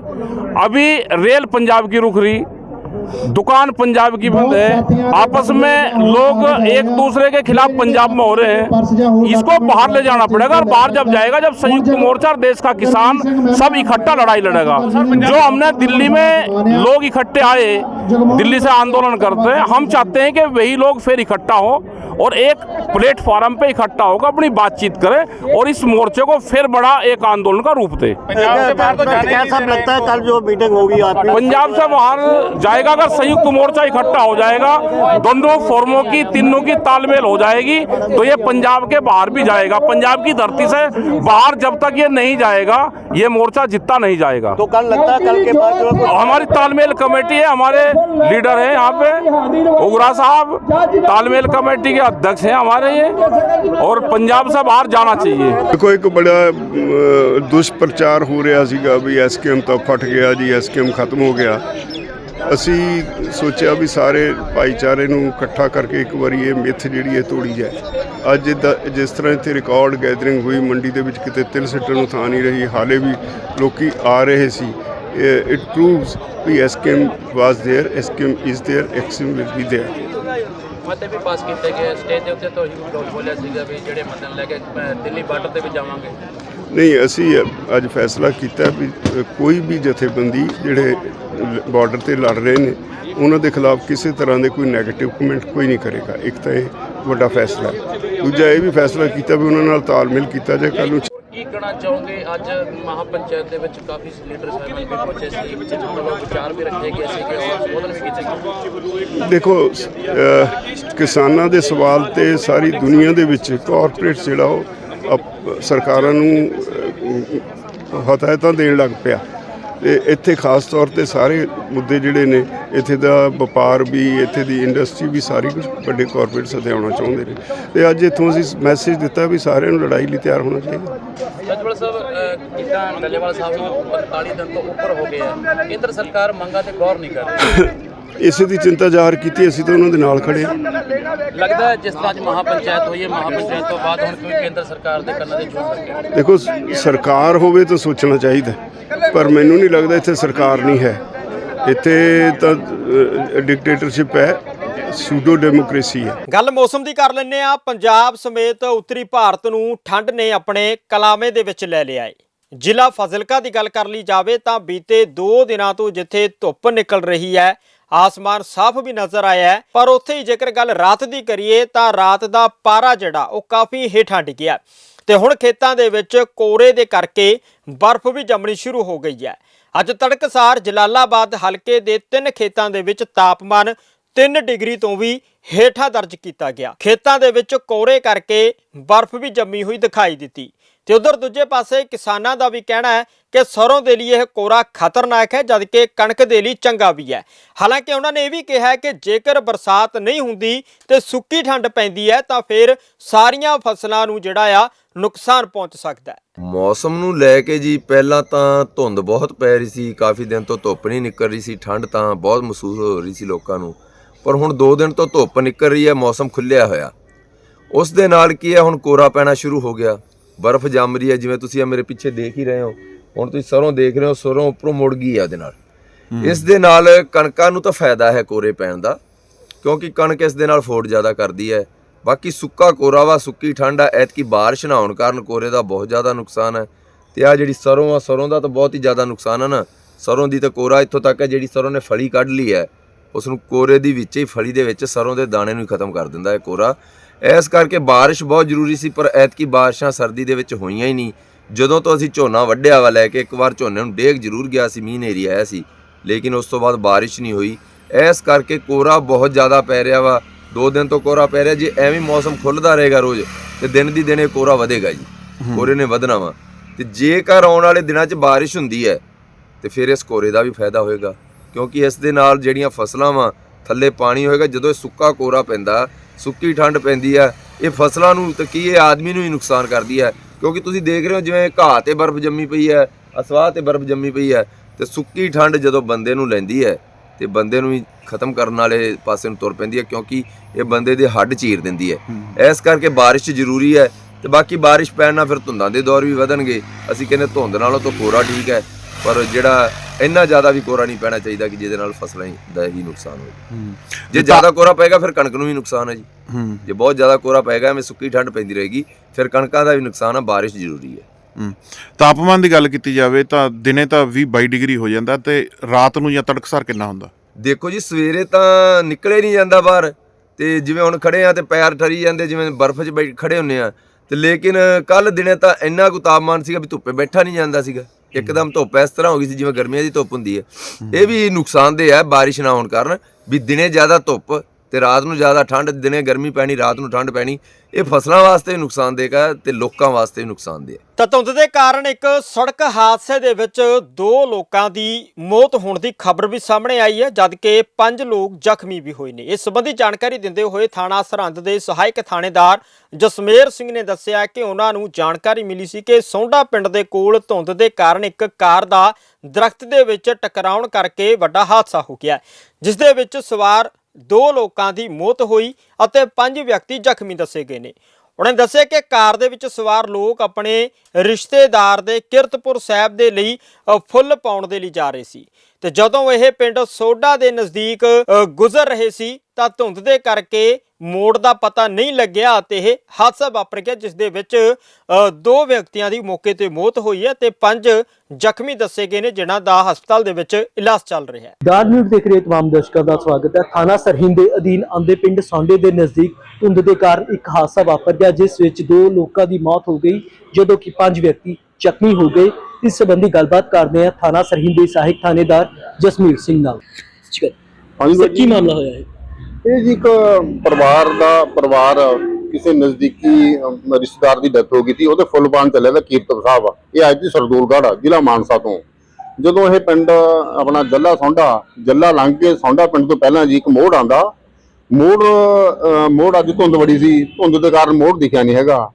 अभी रेल पंजाब की रुक रही दुकान पंजाब की बंद है। आपस में लोग एक दूसरे के खिलाफ पंजाब में हो रहे हैं। इसको बाहर ले जाना पड़ेगा और बाहर जब जाएगा, जब संयुक्त मोर्चा और देश का किसान सब इकट्ठा लड़ाई लड़ेगा। जो हमने दिल्ली में लोग इकट्ठे आए, दिल्ली से आंदोलन करते हैं, हम चाहते हैं कि वही लोग फिर इकट्ठा हो। और एक प्लेटफॉर्म पे इकट्ठा होकर अपनी बातचीत करें और इस मोर्चे को फिर बड़ा एक आंदोलन का रूप दे। कैसा लगता है कल जो मीटिंग होगी आपकी पंजाब से बाहर जाएगा अगर संयुक्त मोर्चा इकट्ठा हो जाएगा दोनों फोरमों की तीनों की तालमेल हो जाएगी तो ये पंजाब के बाहर भी जाएगा। पंजाब की धरती से बाहर जब तक ये नहीं जाएगा ये मोर्चा जितना नहीं जाएगा। तो कल लगता है कल के बाद हमारी तालमेल कमेटी है हमारे लीडर है यहाँ पे। उगरा साहब तालमेल कमेटी के अध्यक्ष हैं हमारे ये और पंजाब से बाहर जाना चाहिए ਦੇਖੋ ਇੱਕ ਬੜਾ ਅ, ਦੁਸ਼ਪ੍ਰਚਾਰ ਹੋ ਰਿਹਾ ਸੀਗਾ ਵੀ ਐਸਕੇਐਮ ਤਾਂ ਫਟ ਗਿਆ ਜੀ ਐਸਕੇਐਮ ਖਤਮ ਹੋ ਗਿਆ ਅਸੀਂ ਸੋਚਿਆ ਵੀ ਸਾਰੇ ਭਾਈਚਾਰੇ ਨੂੰ ਇਕੱਠਾ ਕਰਕੇ ਇੱਕ ਵਾਰੀ ਇਹ ਮਿੱਥ ਜਿਹੜੀ ਹੈ ਤੋੜੀ ਜਾਏ ਅੱਜ ਦਾ ਜਿਸ ਤਰ੍ਹਾਂ ਇੱਥੇ ਰਿਕਾਰਡ ਗੈਦਰਿੰਗ ਹੋਈ ਮੰਡੀ ਦੇ ਵਿੱਚ ਕਿਤੇ ਤਿਲ ਸਿੱਟਣ ਨੂੰ ਥਾਂ ਨਹੀਂ ਰਹੀ ਹਾਲੇ ਵੀ ਲੋਕੀ ਆ ਰਹੇ ਸੀ it proves we SKM was there SKM is there ਐਕਸਮ will be there ਮਤੇ ਵੀ ਪਾਸ ਕੀਤੇ ਗਏ। ਸਟੇਜ ਦੇ ਉੱਤੇ ਤੋਂ ਹੀ ਲੋਕ ਬੋਲਿਆ ਸੀਗਾ ਵੀ ਜਿਹੜੇ ਮਤੇ ਲੈ ਕੇ ਦਿੱਲੀ ਬਾਰਡਰ ਤੇ ਵੀ ਜਾਵਾਂਗੇ। ਨਹੀਂ, ਅਸੀਂ ਅੱਜ ਫੈਸਲਾ ਕੀਤਾ ਵੀ ਕੋਈ ਵੀ ਜਥੇਬੰਦੀ ਜਿਹੜੇ ਬਾਰਡਰ ਤੇ ਲੜ ਰਹੇ ਨੇ, ਉਹਨਾਂ ਦੇ ਖਿਲਾਫ ਕਿਸੇ ਤਰ੍ਹਾਂ ਦੇ ਕੋਈ 네ਗੇਟਿਵ ਕਮੈਂਟ ਕੋਈ ਨਹੀਂ ਕਰੇਗਾ। ਇੱਕ ਤਾਂ ਇਹ ਵੱਡਾ ਫੈਸਲਾ। ਹੈ ਦੂਜਾ ਇਹ ਵੀ ਫੈਸਲਾ ਕੀਤਾ ਵੀ ਉਹਨਾਂ ਨਾਲ ਤਾਲਮੇਲ ਕੀਤਾ ਜਾਏ ਕੱਲ ਨੂੰ ਕਹਿਣਾ ਚਾਹੋਗੇ? ਅੱਜ ਮਹਾਪੰਚਾਇਤ ਦੇ ਵਿੱਚ ਕਾਫੀ ਲੀਡਰ ਸਾਹਿਬਾਨ ਵੀ ਪਹੁੰਚੇ ਸੀ ਮਤਲਬ ਵਿਚਾਰ ਵੀ ਰੱਖੇ ਗਏ ਸੀ ਕਿ ਸੰਬੋਧਨ ਵੀ ਕੀਤੇ ਗਏ ਦੇਖੋ ਕਿਸਾਨਾਂ ਦੇ ਸਵਾਲ ਤੇ ਸਾਰੀ ਦੁਨੀਆ ਦੇ ਵਿੱਚ ਕਾਰਪੋਰੇਟ ਜਿਹੜਾ ਉਹ ਸਰਕਾਰਾਂ ਨੂੰ ਹਦਾਇਤਾਂ ਦੇਣ ਲੱਗ ਪਿਆ। ਤੇ ਇੱਥੇ ਖਾਸ ਤੌਰ ਤੇ ਸਾਰੇ ਮੁੱਦੇ ਜਿਹੜੇ ਨੇ, ਇੱਥੇ ਦਾ ਵਪਾਰ ਵੀ, ਇੱਥੇ ਦੀ ਇੰਡਸਟਰੀ ਵੀ ਸਾਰੀ ਕੁਝ ਵੱਡੇ ਕਾਰਪੋਰੇਟ ਸਦੇ ਆਉਣਾ ਚਾਹੁੰਦੇ ਨੇ। ਤੇ ਅੱਜ ਇੱਥੋਂ ਅਸੀਂ ਮੈਸੇਜ ਦਿੱਤਾ ਵੀ ਸਾਰਿਆਂ ਨੂੰ ਲੜਾਈ ਲਈ ਤਿਆਰ ਹੋਣਾ ਚਾਹੀਦਾ। ਸੱਜਵਲ ਸਾਹਿਬ ਜਿੱਦਾਂ ਡੱਲੇਵਾਲ ਸਾਹਿਬ ਨੂੰ 45 ਦਿਨ ਤੋਂ ਉੱਪਰ ਹੋ ਗਏ ਆ। ਕੇਂਦਰ ਸਰਕਾਰ ਮੰਗਾਂ ਤੇ ਗੌਰ ਨਹੀਂ ਕਰ ਰਹੀ। ਇਸੇ ਦੀ ਚਿੰਤਾ ਜ਼ਾਹਰ ਕੀਤੀ ਅਸੀਂ ਤਾਂ ਉਹਨਾਂ ਦੇ ਨਾਲ ਖੜੇ ਹਾਂ। ਲੱਗਦਾ ਹੈ ਜਿਸ ਤਰ੍ਹਾਂ ਅੱਜ ਮਹਾਪੰਚਾਇਤ ਹੋਈ ਹੈ ਮਹਾਪੰਚਾਇਤ ਤੋਂ ਬਾਅਦ ਹੁਣ ਕਿਉਂ ਕੇਂਦਰ ਸਰਕਾਰ ਦੇ ਕੰਨਾਂ ਦੇ ਝੂਠ ਲੱਗਿਆ ਦੇਖੋ ਸ- ਸਰਕਾਰ ਹੋਵੇ ਤਾਂ ਸੋਚਣਾ ਚਾਹੀਦਾ ਪਰ ਮੈਨੂੰ ਨਹੀਂ ਲੱਗਦਾ ਇੱਥੇ ਸਰਕਾਰ ਨਹੀਂ ਹੈ। ਇੱਥੇ ਤਾਂ ਡਿਕਟੇਟਰਸ਼ਿਪ ਹੈ ਸੂਡੋ ਡੈਮੋਕ੍ਰੇਸੀ ਹੈ। ਗੱਲ ਮੌਸਮ ਦੀ ਕਰ ਲੈਂਦੇ ਆ ਪੰਜਾਬ ਸਮੇਤ ਉੱਤਰੀ ਭਾਰਤ ਨੂੰ ਠੰਡ ਨੇ ਆਪਣੇ ਕਲਾਮੇ ਦੇ ਵਿੱਚ ਲੈ ਲਿਆ ਏ ਜ਼ਿਲ੍ਹਾ ਫਾਜ਼ਿਲਕਾ ਦੀ ਗੱਲ ਕਰ ਲਈ ਜਾਵੇ ਤਾਂ ਬੀਤੇ 2 ਦਿਨਾਂ ਤੋਂ ਜਿੱਥੇ ਧੁੱਪ ਨਿਕਲ ਰਹੀ ਹੈ ਆਸਮਾਨ ਸਾਫ਼ ਵੀ ਨਜ਼ਰ ਆਇਆ ਹੈ, ਪਰ ਉੱਥੇ ਹੀ ਜੇਕਰ ਗੱਲ ਰਾਤ ਦੀ ਕਰੀਏ ਤਾਂ ਰਾਤ ਦਾ ਪਾਰਾ ਜਿਹੜਾ, ਉਹ ਕਾਫੀ ਹੇਠਾਂ ਡਿੱਗਿਆ ਤੇ ਹੁਣ ਖੇਤਾਂ ਦੇ ਵਿੱਚ ਕੋਰੇ ਦੇ ਕਰਕੇ ਬਰਫ਼ ਵੀ ਜੰਮਣੀ ਸ਼ੁਰੂ ਹੋ ਗਈ ਹੈ। ਅੱਜ ਤੜਕਸਾਰ ਜਲਾਲਾਬਾਦ ਹਲਕੇ ਦੇ ਤਿੰਨ ਖੇਤਾਂ ਦੇ ਵਿੱਚ ਤਾਪਮਾਨ 3 ਡਿਗਰੀ ਤੋਂ ਵੀ ਹੇਠਾਂ ਦਰਜ ਕੀਤਾ ਗਿਆ। ਖੇਤਾਂ ਦੇ ਵਿੱਚ ਕੋਰੇ ਕਰਕੇ ਬਰਫ਼ ਵੀ ਜੰਮੀ ਹੋਈ ਦਿਖਾਈ ਦਿੱਤੀ। ਤੇ ਉਧਰ ਦੂਜੇ ਪਾਸੇ ਕਿਸਾਨਾਂ ਦਾ ਵੀ ਕਹਿਣਾ ਹੈ ਕਿ ਸਰੋਂ ਦੇ ਲਈ ਇਹ ਕੋਰਾ ਖਤਰਨਾਕ ਹੈ, ਜਦਕਿ ਕਣਕ ਦੇ ਲਈ ਚੰਗਾ ਵੀ ਹੈ। ਹਾਲਾਂਕਿ ਉਹਨਾਂ ਨੇ ਇਹ ਵੀ ਕਿਹਾ ਹੈ ਕਿ ਜੇਕਰ ਬਰਸਾਤ ਨਹੀਂ ਹੁੰਦੀ ਤੇ ਸੁੱਕੀ ਠੰਡ ਪੈਂਦੀ ਹੈ, ਤਾਂ ਫਿਰ ਸਾਰੀਆਂ ਫਸਲਾਂ ਨੂੰ ਜਿਹੜਾ ਆ ਨੁਕਸਾਨ ਪਹੁੰਚ ਸਕਦਾ ਹੈ। ਮੌਸਮ ਨੂੰ ਲੈ ਕੇ ਜੀ, ਪਹਿਲਾਂ ਤਾਂ ਧੁੰਦ ਬਹੁਤ ਪੈ ਰਹੀ ਸੀ, ਕਾਫੀ ਦਿਨ ਤੋਂ ਧੁੱਪ ਨਹੀਂ ਨਿਕਲ ਰਹੀ ਸੀ, ਠੰਡ ਤਾਂ ਬਹੁਤ ਮਹਿਸੂਸ ਹੋ ਰਹੀ ਸੀ ਲੋਕਾਂ ਨੂੰ। ਪਰ ਹੁਣ 2 ਦਿਨ ਤੋਂ ਧੁੱਪ ਨਿਕਲ ਰਹੀ ਹੈ, ਮੌਸਮ ਖੁੱਲਿਆ ਹੋਇਆ। ਉਸ ਦੇ ਨਾਲ ਕੀ ਹੈ, ਹੁਣ ਕੋਰਾ ਪੈਣਾ ਸ਼ੁਰੂ ਹੋ ਗਿਆ। ਬਰਫ਼ ਜੰਮ ਰਹੀ ਹੈ ਜਿਵੇਂ ਤੁਸੀਂ ਆ ਮੇਰੇ ਪਿੱਛੇ ਦੇਖ ਹੀ ਰਹੇ ਹੋ। ਹੁਣ ਤੁਸੀਂ ਸਰੋਂ ਦੇਖ ਰਹੇ ਹੋ ਸਰੋਂ ਉੱਪਰੋਂ ਮੁੜ ਗਈ ਹੈ ਉਹਦੇ ਨਾਲ। ਇਸ ਦੇ ਨਾਲ ਕਣਕਾਂ ਨੂੰ ਤਾਂ ਫਾਇਦਾ ਹੈ ਕੋਰੇ ਪੈਣ ਦਾ ਕਿਉਂਕਿ ਕਣਕ ਇਸ ਦੇ ਨਾਲ ਫੋੜ ਜ਼ਿਆਦਾ ਕਰਦੀ ਹੈ। ਬਾਕੀ ਸੁੱਕਾ ਕੋਰਾ ਵਾ ਸੁੱਕੀ ਠੰਡ ਆ ਐਤਕੀ ਬਾਰਿਸ਼ ਨਾ ਹੋਣ ਕਾਰਨ ਕੋਰੇ ਦਾ ਬਹੁਤ ਜ਼ਿਆਦਾ ਨੁਕਸਾਨ ਹੈ। ਤੇ ਆ ਜਿਹੜੀ ਸਰੋਂ ਆ ਸਰੋਂ ਦਾ ਤਾਂ ਬਹੁਤ ਹੀ ਜ਼ਿਆਦਾ ਨੁਕਸਾਨ ਹੈ ਨਾ। ਸਰੋਂ ਦੀ ਤਾਂ ਕੋਰਾ ਇੱਥੋਂ ਤੱਕ ਹੈ ਜਿਹੜੀ ਸਰੋਂ ਨੇ ਫਲੀ ਕੱਢ ਲਈ ਹੈ ਉਸ ਨੂੰ ਕੋਰੇ ਦੀ ਵਿੱਚ ਹੀ ਫਲੀ ਦੇ ਵਿੱਚ ਸਰੋਂ ਦੇ ਦਾਣੇ ਨੂੰ ਹੀ ਖਤਮ ਕਰ ਦਿੰਦਾ ਹੈ ਕੋਰਾ। ਇਸ ਕਰਕੇ ਬਾਰਿਸ਼ ਬਹੁਤ ਜ਼ਰੂਰੀ ਸੀ ਪਰ ਐਤਕੀ ਬਾਰਿਸ਼ਾਂ ਸਰਦੀ ਦੇ ਵਿੱਚ ਹੋਈਆਂ ਹੀ ਨਹੀਂ। ਜਦੋਂ ਤੋਂ ਅਸੀਂ ਝੋਨਾ ਵੱਢਿਆ ਵਾ ਲੈ ਕੇ ਇੱਕ ਵਾਰ ਝੋਨੇ ਨੂੰ ਡੇਗ ਜ਼ਰੂਰ ਗਿਆ ਸੀ ਮੀਂਹ ਨੇਰੀ ਆਇਆ ਸੀ। ਲੇਕਿਨ ਉਸ ਤੋਂ ਬਾਅਦ ਬਾਰਿਸ਼ ਨਹੀਂ ਹੋਈ। ਇਸ ਕਰਕੇ ਕੋਰਾ ਬਹੁਤ ਜ਼ਿਆਦਾ ਪੈ ਰਿਹਾ ਵਾ। ਦੋ ਦਿਨ ਤੋਂ ਕੋਰਾ ਪੈ ਰਿਹਾ ਜੇ ਐਵੇਂ ਮੌਸਮ ਖੁੱਲਦਾ ਰਹੇਗਾ ਰੋਜ਼ ਤੇ ਦਿਨ ਦੀ ਦਿਨੇ ਕੋਰਾ ਵਧੇਗਾ ਜੀ। ਕੋਰੇ ਨੇ ਵਧਣਾ ਵਾ। ਤੇ ਜੇਕਰ ਆਉਣ ਵਾਲੇ ਦਿਨਾਂ 'ਚ ਬਾਰਿਸ਼ ਹੁੰਦੀ ਹੈ ਤੇ ਫਿਰ ਇਸ ਕੋਰੇ ਦਾ ਵੀ ਫਾਇਦਾ ਹੋਏਗਾ। ਕਿਉਂਕਿ ਇਸ ਦੇ ਨਾਲ ਜਿਹੜੀਆਂ ਫਸਲਾਂ ਵਾ ਥੱਲੇ ਪਾਣੀ ਹੋਏਗਾ ਜਦੋਂ ਇਹ ਸੁੱਕਾ ਕੋਰਾ ਪੈਂਦਾ ਸੁੱਕੀ ਠੰਡ ਪੈਂਦੀ ਹੈ ਇਹ ਫਸਲਾਂ ਨੂੰ ਤੇ ਕੀ ਇਹ ਆਦਮੀ ਨੂੰ ਹੀ ਨੁਕਸਾਨ ਕਰਦੀ ਹੈ ਕਿਉਂਕਿ ਤੁਸੀਂ ਦੇਖ ਰਹੇ ਹੋ ਜਿਵੇਂ ਘਾਹ ਤੇ ਬਰਫ਼ ਜੰਮੀ ਪਈ ਹੈ ਅਸਵਾਹ ਤੇ ਬਰਫ਼ ਜੰਮੀ ਪਈ ਹੈ ਤੇ ਸੁੱਕੀ ਠੰਡ ਜਦੋਂ ਬੰਦੇ ਨੂੰ ਲੈਂਦੀ ਹੈ ਤੇ ਬੰਦੇ ਨੂੰ ਹੀ ਖਤਮ ਕਰਨ ਵਾਲੇ ਪਾਸੇ ਨੂੰ ਤੁਰ ਪੈਂਦੀ ਹੈ ਕਿਉਂਕਿ ਇਹ ਬੰਦੇ ਦੇ ਹੱਡ ਚੀਰ ਦਿੰਦੀ ਹੈ। ਇਸ ਕਰਕੇ ਬਾਰਿਸ਼ ਜ਼ਰੂਰੀ ਹੈ ਤੇ ਬਾਕੀ ਬਾਰਿਸ਼ ਪੈਣ ਨਾਲ ਫਿਰ ਧੁੰਦਾਂ ਦੇ ਦੌਰ ਵੀ ਵਧਣਗੇ। ਅਸੀਂ ਕਹਿੰਦੇ ਧੁੰਦ ਨਾਲੋਂ ਤਾਂ ਕੋਰਾ ਠੀਕ ਹੈ ਪਰ ਜਿਹੜਾ ਇੰਨਾ ਜ਼ਿਆਦਾ ਵੀ ਕੋਰਾ ਨਹੀਂ ਪੈਣਾ ਚਾਹੀਦਾ ਕਿ ਜਿਹਦੇ ਨਾਲ ਫਸਲਾਂ ਦਾ ਹੀ ਨੁਕਸਾਨ ਹੋਵੇ ਜੇ ਜ਼ਿਆਦਾ ਕੋਰਾ ਪਏਗਾ ਫਿਰ ਕਣਕ ਨੂੰ ਵੀ ਨੁਕਸਾਨ ਹੈ ਜੀ। ਜੇ ਬਹੁਤ ਜ਼ਿਆਦਾ ਕੋਰਾ ਪਏਗਾ ਐਵੇਂ ਸੁੱਕੀ ਠੰਡ ਪੈਂਦੀ ਰਹੇਗੀ ਫਿਰ ਕਣਕਾਂ ਦਾ ਵੀ ਨੁਕਸਾਨ ਆ ਬਾਰਿਸ਼ ਜ਼ਰੂਰੀ ਹੈ। ਤਾਪਮਾਨ ਦੀ ਗੱਲ ਕੀਤੀ ਜਾਵੇ ਤਾਂ ਦਿਨੇ ਤਾਂ 20 22 ਡਿਗਰੀ ਹੋ ਜਾਂਦਾ ਤੇ ਰਾਤ ਨੂੰ ਜਾਂ ਤੜਕਸਾਰ ਕਿੰਨਾ ਹੁੰਦਾ? ਦੇਖੋ ਜੀ ਸਵੇਰੇ ਤਾਂ ਨਿਕਲੇ ਨਹੀਂ ਜਾਂਦਾ ਬਾਹਰ ਤੇ ਜਿਵੇਂ ਹੁਣ ਖੜੇ ਆ ਤੇ ਪੈਰ ਠਰੀ ਜਾਂਦੇ ਜਿਵੇਂ ਬਰਫ਼ 'ਚ ਖੜੇ ਹੁੰਨੇ ਆ ਤੇ ਲੇਕਿਨ ਕੱਲ ਦਿਨੇ ਤਾਂ ਇੰਨਾ ਕੁ ਤਾਪਮਾਨ ਸੀਗਾ ਵੀ ਧੁੱਪੇ ਬੈਠਾ ਨਹੀਂ ਜਾਂਦਾ ਸੀਗਾ। ਇੱਕਦਮ ਧੁੱਪ ਇਸ ਤਰ੍ਹਾਂ ਹੋ ਗਈ ਸੀ ਜਿਵੇਂ ਗਰਮੀਆਂ ਦੀ ਧੁੱਪ ਹੁੰਦੀ ਹੈ। ਇਹ ਵੀ ਨੁਕਸਾਨਦੇਹ ਹੈ ਬਾਰਿਸ਼ ਨਾ ਹੋਣ ਕਾਰਨ ਵੀ ਦਿਨੇ ਜ਼ਿਆਦਾ ਧੁੱਪ ਤੇ ਰਾਤ ਨੂੰ ਜ਼ਿਆਦਾ ਠੰਡ, ਦਿਨੇ ਗਰਮੀ ਪੈਣੀ, ਰਾਤ ਨੂੰ ਠੰਡ ਪੈਣੀ, ਇਹ ਫਸਲਾਂ ਵਾਸਤੇ ਨੁਕਸਾਨਦੇਹ ਹੈ ਤੇ ਲੋਕਾਂ ਵਾਸਤੇ ਵੀ ਨੁਕਸਾਨਦੇਹ ਹੈ। ਤਾਂ ਧੁੰਦ ਦੇ ਕਾਰਨ ਇੱਕ ਸੜਕ ਹਾਦਸੇ ਦੇ ਵਿੱਚ ਦੋ ਲੋਕਾਂ ਦੀ ਮੌਤ ਹੋਣ ਦੀ ਖਬਰ ਵੀ ਸਾਹਮਣੇ ਆਈ ਹੈ, ਜਦਕਿ ਪੰਜ ਲੋਕ ਜ਼ਖਮੀ ਵੀ ਹੋਏ ਨੇ। ਇਸ ਸੰਬੰਧੀ ਜਾਣਕਾਰੀ ਦਿੰਦੇ ਹੋਏ ਥਾਣਾ ਸਰਹੰਦ ਦੇ ਸਹਾਇਕ ਥਾਣੇਦਾਰ ਜਸਮੇਰ ਸਿੰਘ ਨੇ ਦੱਸਿਆ ਕਿ ਉਹਨਾਂ ਨੂੰ ਜਾਣਕਾਰੀ ਮਿਲੀ ਸੀ ਕਿ ਸੌਂਡਾ ਪਿੰਡ ਦੇ ਕੋਲ ਧੁੰਦ ਦੇ ਕਾਰਨ ਇੱਕ ਕਾਰ ਦਾ ਦਰਖਤ ਦੇ ਵਿੱਚ ਟਕਰਾਉਣ ਕਰਕੇ ਵੱਡਾ ਹਾਦਸਾ ਹੋ ਗਿਆ। ਜਿਸ ਦੇ ਵਿੱਚ ਸਵਾਰ ਦੋ ਲੋਕਾਂ ਦੀ ਮੌਤ ਹੋਈ ਅਤੇ ਪੰਜ ਵਿਅਕਤੀ ਜ਼ਖਮੀ ਦੱਸੇ ਗਏ ਨੇ। ਉਹਨਾਂ ਨੇ ਦੱਸਿਆ ਕਿ ਕਾਰ ਦੇ ਵਿੱਚ ਸਵਾਰ ਲੋਕ ਆਪਣੇ ਰਿਸ਼ਤੇਦਾਰ ਦੇ ਕਿਰਤਪੁਰ ਸਾਹਿਬ ਦੇ ਲਈ ਫੁੱਲ ਪਾਉਣ ਦੇ ਲਈ ਜਾ ਰਹੇ ਸੀ। ਤੇ ਜਦੋਂ ਇਹ ਪਿੰਡ ਸੋਡਾ ਦੇ ਨਜ਼ਦੀਕ ਗੁਜ਼ਰ ਰਹੇ ਸੀ ਤਾਂ ਧੁੰਦ ਦੇ ਕਰਕੇ ਮੋੜ ਦਾ ਪਤਾ ਨਹੀਂ ਲੱਗਿਆ ਤੇ ਇਹ ਹਾਦਸਾ ਵਾਪਰ ਗਿਆ ਜਿਸ ਦੇ ਵਿੱਚ ਦੋ ਵਿਅਕਤੀਆਂ ਦੀ ਮੌਕੇ ਤੇ ਮੌਤ ਹੋਈ ਹੈ ਤੇ ਪੰਜ ਜ਼ਖਮੀ ਦੱਸੇ ਗਏ ਨੇ ਜਿਨ੍ਹਾਂ ਦਾ ਹਸਪਤਾਲ ਦੇ ਵਿੱਚ ਇਲਾਜ ਚੱਲ ਰਿਹਾ ਹੈ। ਗਾਰ ਨਿਊਜ਼ ਦੇਖ ਰਹੇ ਤਮਾਮ ਦਰਸ਼ਕਾਂ ਦਾ ਸਵਾਗਤ ਹੈ। ਥਾਣਾ ਸਰਹਿੰਦ ਦੇ ਅਧੀਨ ਆਉਂਦੇ ਪਿੰਡ ਸੌਂਡੇ ਦੇ ਨਜ਼ਦੀਕ ਧੁੰਦ ਦੇ ਕਾਰਨ ਇੱਕ ਹਾਦਸਾ ਵਾਪਰ ਗਿਆ ਜਿਸ ਵਿੱਚ ਦੋ ਲੋਕਾਂ ਦੀ ਮੌਤ ਹੋ ਗਈ ਜਦੋਂ ਕਿ ਪੰਜ ਵਿਅਕਤੀ ਜ਼ਖਮੀ ਹੋ ਗਏ। ਇਸ ਸੰਬੰਧੀ ਗੱਲਬਾਤ ਕਰਦੇ ਹਾਂ ਥਾਣਾ ਸਰਹਿੰਦ ਦੇ ਸਹਾਇਕ ਥਾਣੇਦਾਰ ਜਸਮੀਰ ਸਿੰਘ ਨਾਲ। ਹਾਂਜੀ ਸਰ ਕੀ ਮਾਮਲਾ ਹੋਇਆ ਹੈ ਇਹ ਜੀ ਇੱਕ ਪਰਿਵਾਰ ਦਾ ਪਰਿਵਾਰ ਕਿਸੇ ਨਜ਼ਦੀਕੀ ਅਮ, ਰਿਸ਼ਤੇਦਾਰ ਦੀ ਡੈਥ ਹੋ ਗਈ ਸੀ ਉਹਦੇ ਫੁੱਲ ਪਾਣ ਚੱਲਿਆ ਦਾ ਕੀਰਤਨ ਸਾਹਿਬ ਇਹ ਆਈ ਸੀ ਸਰਦੂਲਗੜ੍ਹ ਜ਼ਿਲ੍ਹਾ ਮਾਨਸਾ ਤੋਂ। ਜਦੋਂ ਇਹ ਪਿੰਡ ਆਪਣਾ ਜੱਲਾ ਸੌਂਡਾ ਜੱਲਾ ਲੰਘ ਕੇ ਸੌਂਡਾ ਪਿੰਡ ਤੋਂ ਪਹਿਲਾਂ ਜੀ ਇੱਕ ਮੋੜ ਆਂਦਾ ਮੋੜ ਅ, ਮੋੜ ਅੱਜ ਧੁੰਦ ਬੜੀ ਸੀ ਧੁੰਦ ਦੇ ਕਾਰਨ ਮੋੜ ਦਿਖਿਆ ਨਹੀਂ ਹੈਗਾ।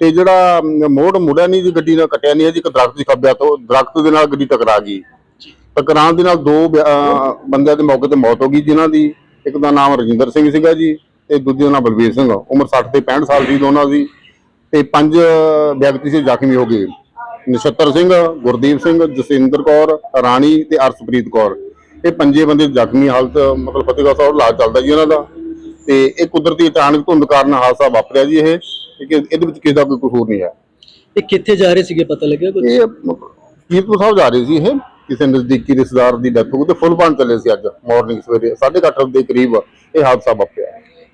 ਤੇ ਜਿਹੜਾ ਅਮ, ਮੋੜ ਮੁੜਿਆ ਨਹੀਂ ਜੀ ਗੱਡੀ ਨਾਲ ਕੱਟਿਆ ਨਹੀਂ ਹੈ ਜੀ ਇੱਕ ਦਰਖਤ ਦੀ ਖੱਬਿਆ ਤੋਂ ਦਰਖਤ ਦੇ ਨਾਲ ਗੱਡੀ ਟਕਰਾ ਗਈ। ਟਕਰਾਉਣ ਦੇ ਨਾਲ ਦੋ ਵਿਅ- ਅਹ ਬੰਦਿਆਂ ਦੀ ਮੌਕੇ ਤੇ ਮੌਤ ਹੋ ਗਈ ਜਿਨ੍ਹਾਂ ਦੀ ਇੱਕ ਦਾ ਨਾਮ ਰਜਿੰਦਰ ਸਿੰਘ ਸੀਗਾ ਜੀ ਤੇ ਦੂਜੇ ਦਾ ਨਾਮ ਬਲਵੀਰ ਸਿੰਘ ਉਮਰ 60 ਤੇ 65 ਸਾਲ ਦੀ ਦੋਨਾਂ ਦੀ ਤੇ ਪੰਜ ਵਿਅਕਤੀ ਸੀ ਜ਼ਖਮੀ ਹੋ ਗਏ। ਨਛੱਤਰ ਸਿੰਘ ਗੁਰਦੀਪ ਸਿੰਘ ਜਸਿੰਦਰ ਕੌਰ ਰਾਣੀ ਤੇ ਅਰਸ਼ਪ੍ਰੀਤ ਕੌਰ। ਇਹ ਪੰਜੇ ਬੰਦੇ ਜ਼ਖਮੀ ਹਾਲਤ ਮਤਲਬ ਫਤਿਹਗੜ੍ਹ ਸਾਹਿਬ ਇਲਾਜ ਚੱਲਦਾ ਜੀ ਉਹਨਾਂ ਦਾ। ਤੇ ਇਹ ਕੁਦਰਤੀ ਅਚਾਨਕ ਧੁੰਦ ਕਾਰਨ ਹਾਦਸਾ ਵਾਪਰਿਆ ਜੀ ਇਹ ਕਿ ਇਹਦੇ ਵਿੱਚ ਕਿਸੇ ਦਾ ਕੋਈ ਕਸੂਰ ਨਹੀਂ ਹੈ। ਇਹ ਕਿੱਥੇ ਜਾ ਰਹੇ ਸੀਗੇ ਪਤਾ ਲੱਗਿਆ ਕੁਝ ਇਹ ਕੀਰਤਪੁਰ ਸਾਹਿਬ ਜਾ ਰਹੇ ਸੀ ਇਹ। ਕਿਸੇ ਨਜ਼ਦੀਕੀ ਰਿਸ਼ਤੇਦਾਰ ਦੀ ਡੈਥ ਹੋ ਗਈ ਤੇ ਫੁੱਲ ਪਾਣ ਚੱਲੇ ਸੀ ਅੱਜ ਮਾਰਨਿੰਗ ਸਵੇਰੇ 8:30 ਦੇ ਕਰੀਬ ਇਹ ਹਾਦਸਾ ਵਾਪਰਿਆ।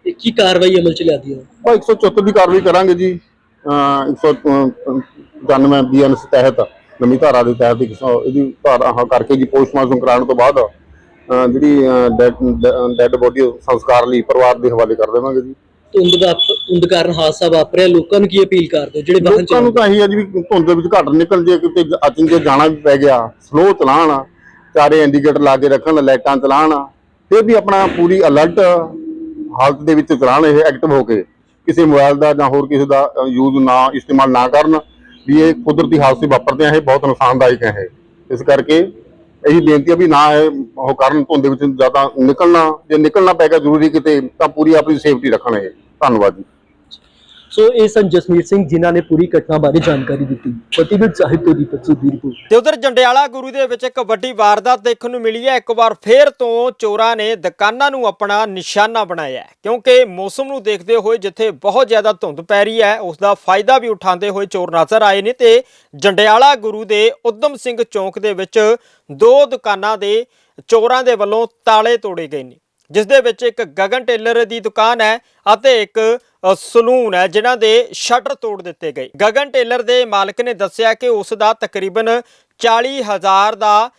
ਇਹ ਕੀ ਕਾਰਵਾਈ ਅਮਲ ਚ ਲਿਆਦੀ ਹੈ? ਉਹ 174 ਦੀ ਕਾਰਵਾਈ ਕਰਾਂਗੇ ਜੀ। ਅਹ 199 ਬੀਐਨਐਸ ਤਹਿਤ ਨਵੀਂ ਧਾਰਾ ਦੇ ਤਹਿਤ ਇਹਦੀ ਧਾਰਾ ਕਰਕੇ ਜੀ ਪੋਸਟਮਾਰਟਮ ਕਰਾਉਣ ਤੋਂ ਬਾਅਦ ਜਿਹੜੀ ਡੈੱਡ ਬੋਡੀ ਸੰਸਕਾਰ ਲਈ ਪਰਿਵਾਰ ਦੇ ਹਵਾਲੇ ਕਰ ਦੇਵਾਂਗੇ ਜੀ। ਧੁੰਦ ਦਾ ਧੁੰਦ ਕਾਰਨ ਹਾਦਸਾ ਵਾਪਰਿਆ ਲੋਕਾਂ ਨੂੰ ਕੀ ਅਪੀਲ ਕਰਦੇ ਹੋ ਜਿਹੜੇ ਵਾਹਨ ਲੋਕਾਂ ਨੂੰ ਤਾਂ ਇਹੀ ਹੈ ਜੀ ਵੀ ਧੁੰਦ ਦੇ ਵਿੱਚ ਘੱਟ ਨਿਕਲ ਜੇ ਕਿਤੇ ਅਚਨ ਜੇ ਜਾਣਾ ਵੀ ਪੈ ਗਿਆ ਸਲੋ ਚਲਾਉਣ ਚਾਰੇ ਇੰਡੀਕੇਟਰ ਲਾ ਕੇ ਰੱਖਣ ਲਾਈਟਾਂ ਚਲਾਉਣ ਫਿਰ ਵੀ ਆਪਣਾ ਪੂਰੀ ਅਲਰਟ ਹਾਲਤ ਦੇ ਵਿੱਚ ਚਲਾਉਣ ਇਹ ਐਕਟਿਵ ਹੋ ਕੇ ਕਿਸੇ ਮੋਬਾਈਲ ਦਾ ਜਾਂ ਹੋਰ ਕਿਸੇ ਦਾ ਯੂਜ਼ ਨਾ ਇਸਤੇਮਾਲ ਨਾ ਕਰਨ ਵੀ ਇਹ ਕੁਦਰਤੀ ਹਾਦਸੇ ਵਾਪਰਦੇ ਆ ਇਹ ਬਹੁਤ ਨੁਕਸਾਨਦਾਇਕ ਹੈ ਇਹ। ਇਸ ਕਰਕੇ ਇਹੀ ਬੇਨਤੀ ਹੈ ਵੀ ਨਾ ਇਹ ਉਹ ਕਰਨ, ਧੁੰਦ ਦੇ ਵਿੱਚ ਜ਼ਿਆਦਾ ਨਿਕਲਣਾ, ਜੇ ਨਿਕਲਣਾ ਪੈ ਗਿਆ ਜ਼ਰੂਰੀ ਕਿਤੇ, ਤਾਂ ਪੂਰੀ ਆਪਣੀ ਸੇਫਟੀ ਰੱਖਣ ਇਹ। ਧੰਨਵਾਦ ਜੀ। ਸੋ ਇਹ ਸਨ ਜਸਮੀਰ ਸਿੰਘ ਜਿਨ੍ਹਾਂ ਨੇ ਪੂਰੀ ਘਟਨਾ ਬਾਰੇ ਜਾਣਕਾਰੀ ਦਿੱਤੀ। ਫਤਿਹਗੜ੍ਹ ਸਾਹਿਬ ਤੋਂ ਦੀਪਕ ਸੁਧੀਰ ਤੇ ਉਧਰ ਜੰਡਿਆਲਾ ਗੁਰੂ ਦੇ ਵਿੱਚ ਇੱਕ ਵੱਡੀ ਵਾਰਦਾਤ ਦੇਖਣ ਨੂੰ ਮਿਲੀ ਹੈ। ਇੱਕ ਵਾਰ ਫੇਰ ਤੋਂ ਚੋਰਾਂ ਨੇ ਦੁਕਾਨਾਂ ਨੂੰ ਆਪਣਾ ਨਿਸ਼ਾਨਾ ਬਣਾਇਆ ਕਿਉਂਕਿ ਮੌਸਮ ਨੂੰ ਦੇਖਦੇ ਹੋਏ ਜਿੱਥੇ ਬਹੁਤ ਜ਼ਿਆਦਾ ਧੁੰਦ ਪੈ ਰਹੀ ਹੈ ਉਸ ਦਾ ਫਾਇਦਾ ਵੀ ਉਠਾਉਂਦੇ ਹੋਏ ਚੋਰ ਨਜ਼ਰ ਆਏ ਨੇ ਤੇ ਜੰਡਿਆਲਾ ਗੁਰੂ ਦੇ ਉਦਮ ਸਿੰਘ ਚੌਂਕ ਦੇ ਵਿੱਚ ਦੋ ਦੁਕਾਨਾਂ ਦੇ ਚੋਰਾਂ ਦੇ ਵੱਲੋਂ ਤਾਲੇ ਤੋੜੇ ਗਏ ਨੇ। ਜਿਸ ਦੇ ਵਿੱਚ ਇੱਕ ਗਗਨ ਟੇਲਰ ਦੀ ਦੁਕਾਨ ਹੈ ਅਤੇ ਇੱਕ ਸਲੂਨ ਹੈ, ਜਿਨ੍ਹਾਂ ਦੇ ਸ਼ਟਰ ਤੋੜ ਦਿੱਤੇ ਗਏ। ਗਗਨ ਟੇਲਰ ਦੇ ਮਾਲਕ ਨੇ ਦੱਸਿਆ ਕਿ ਉਸ ਦਾ ਤਕਰੀਬਨ 40000 ਦਾ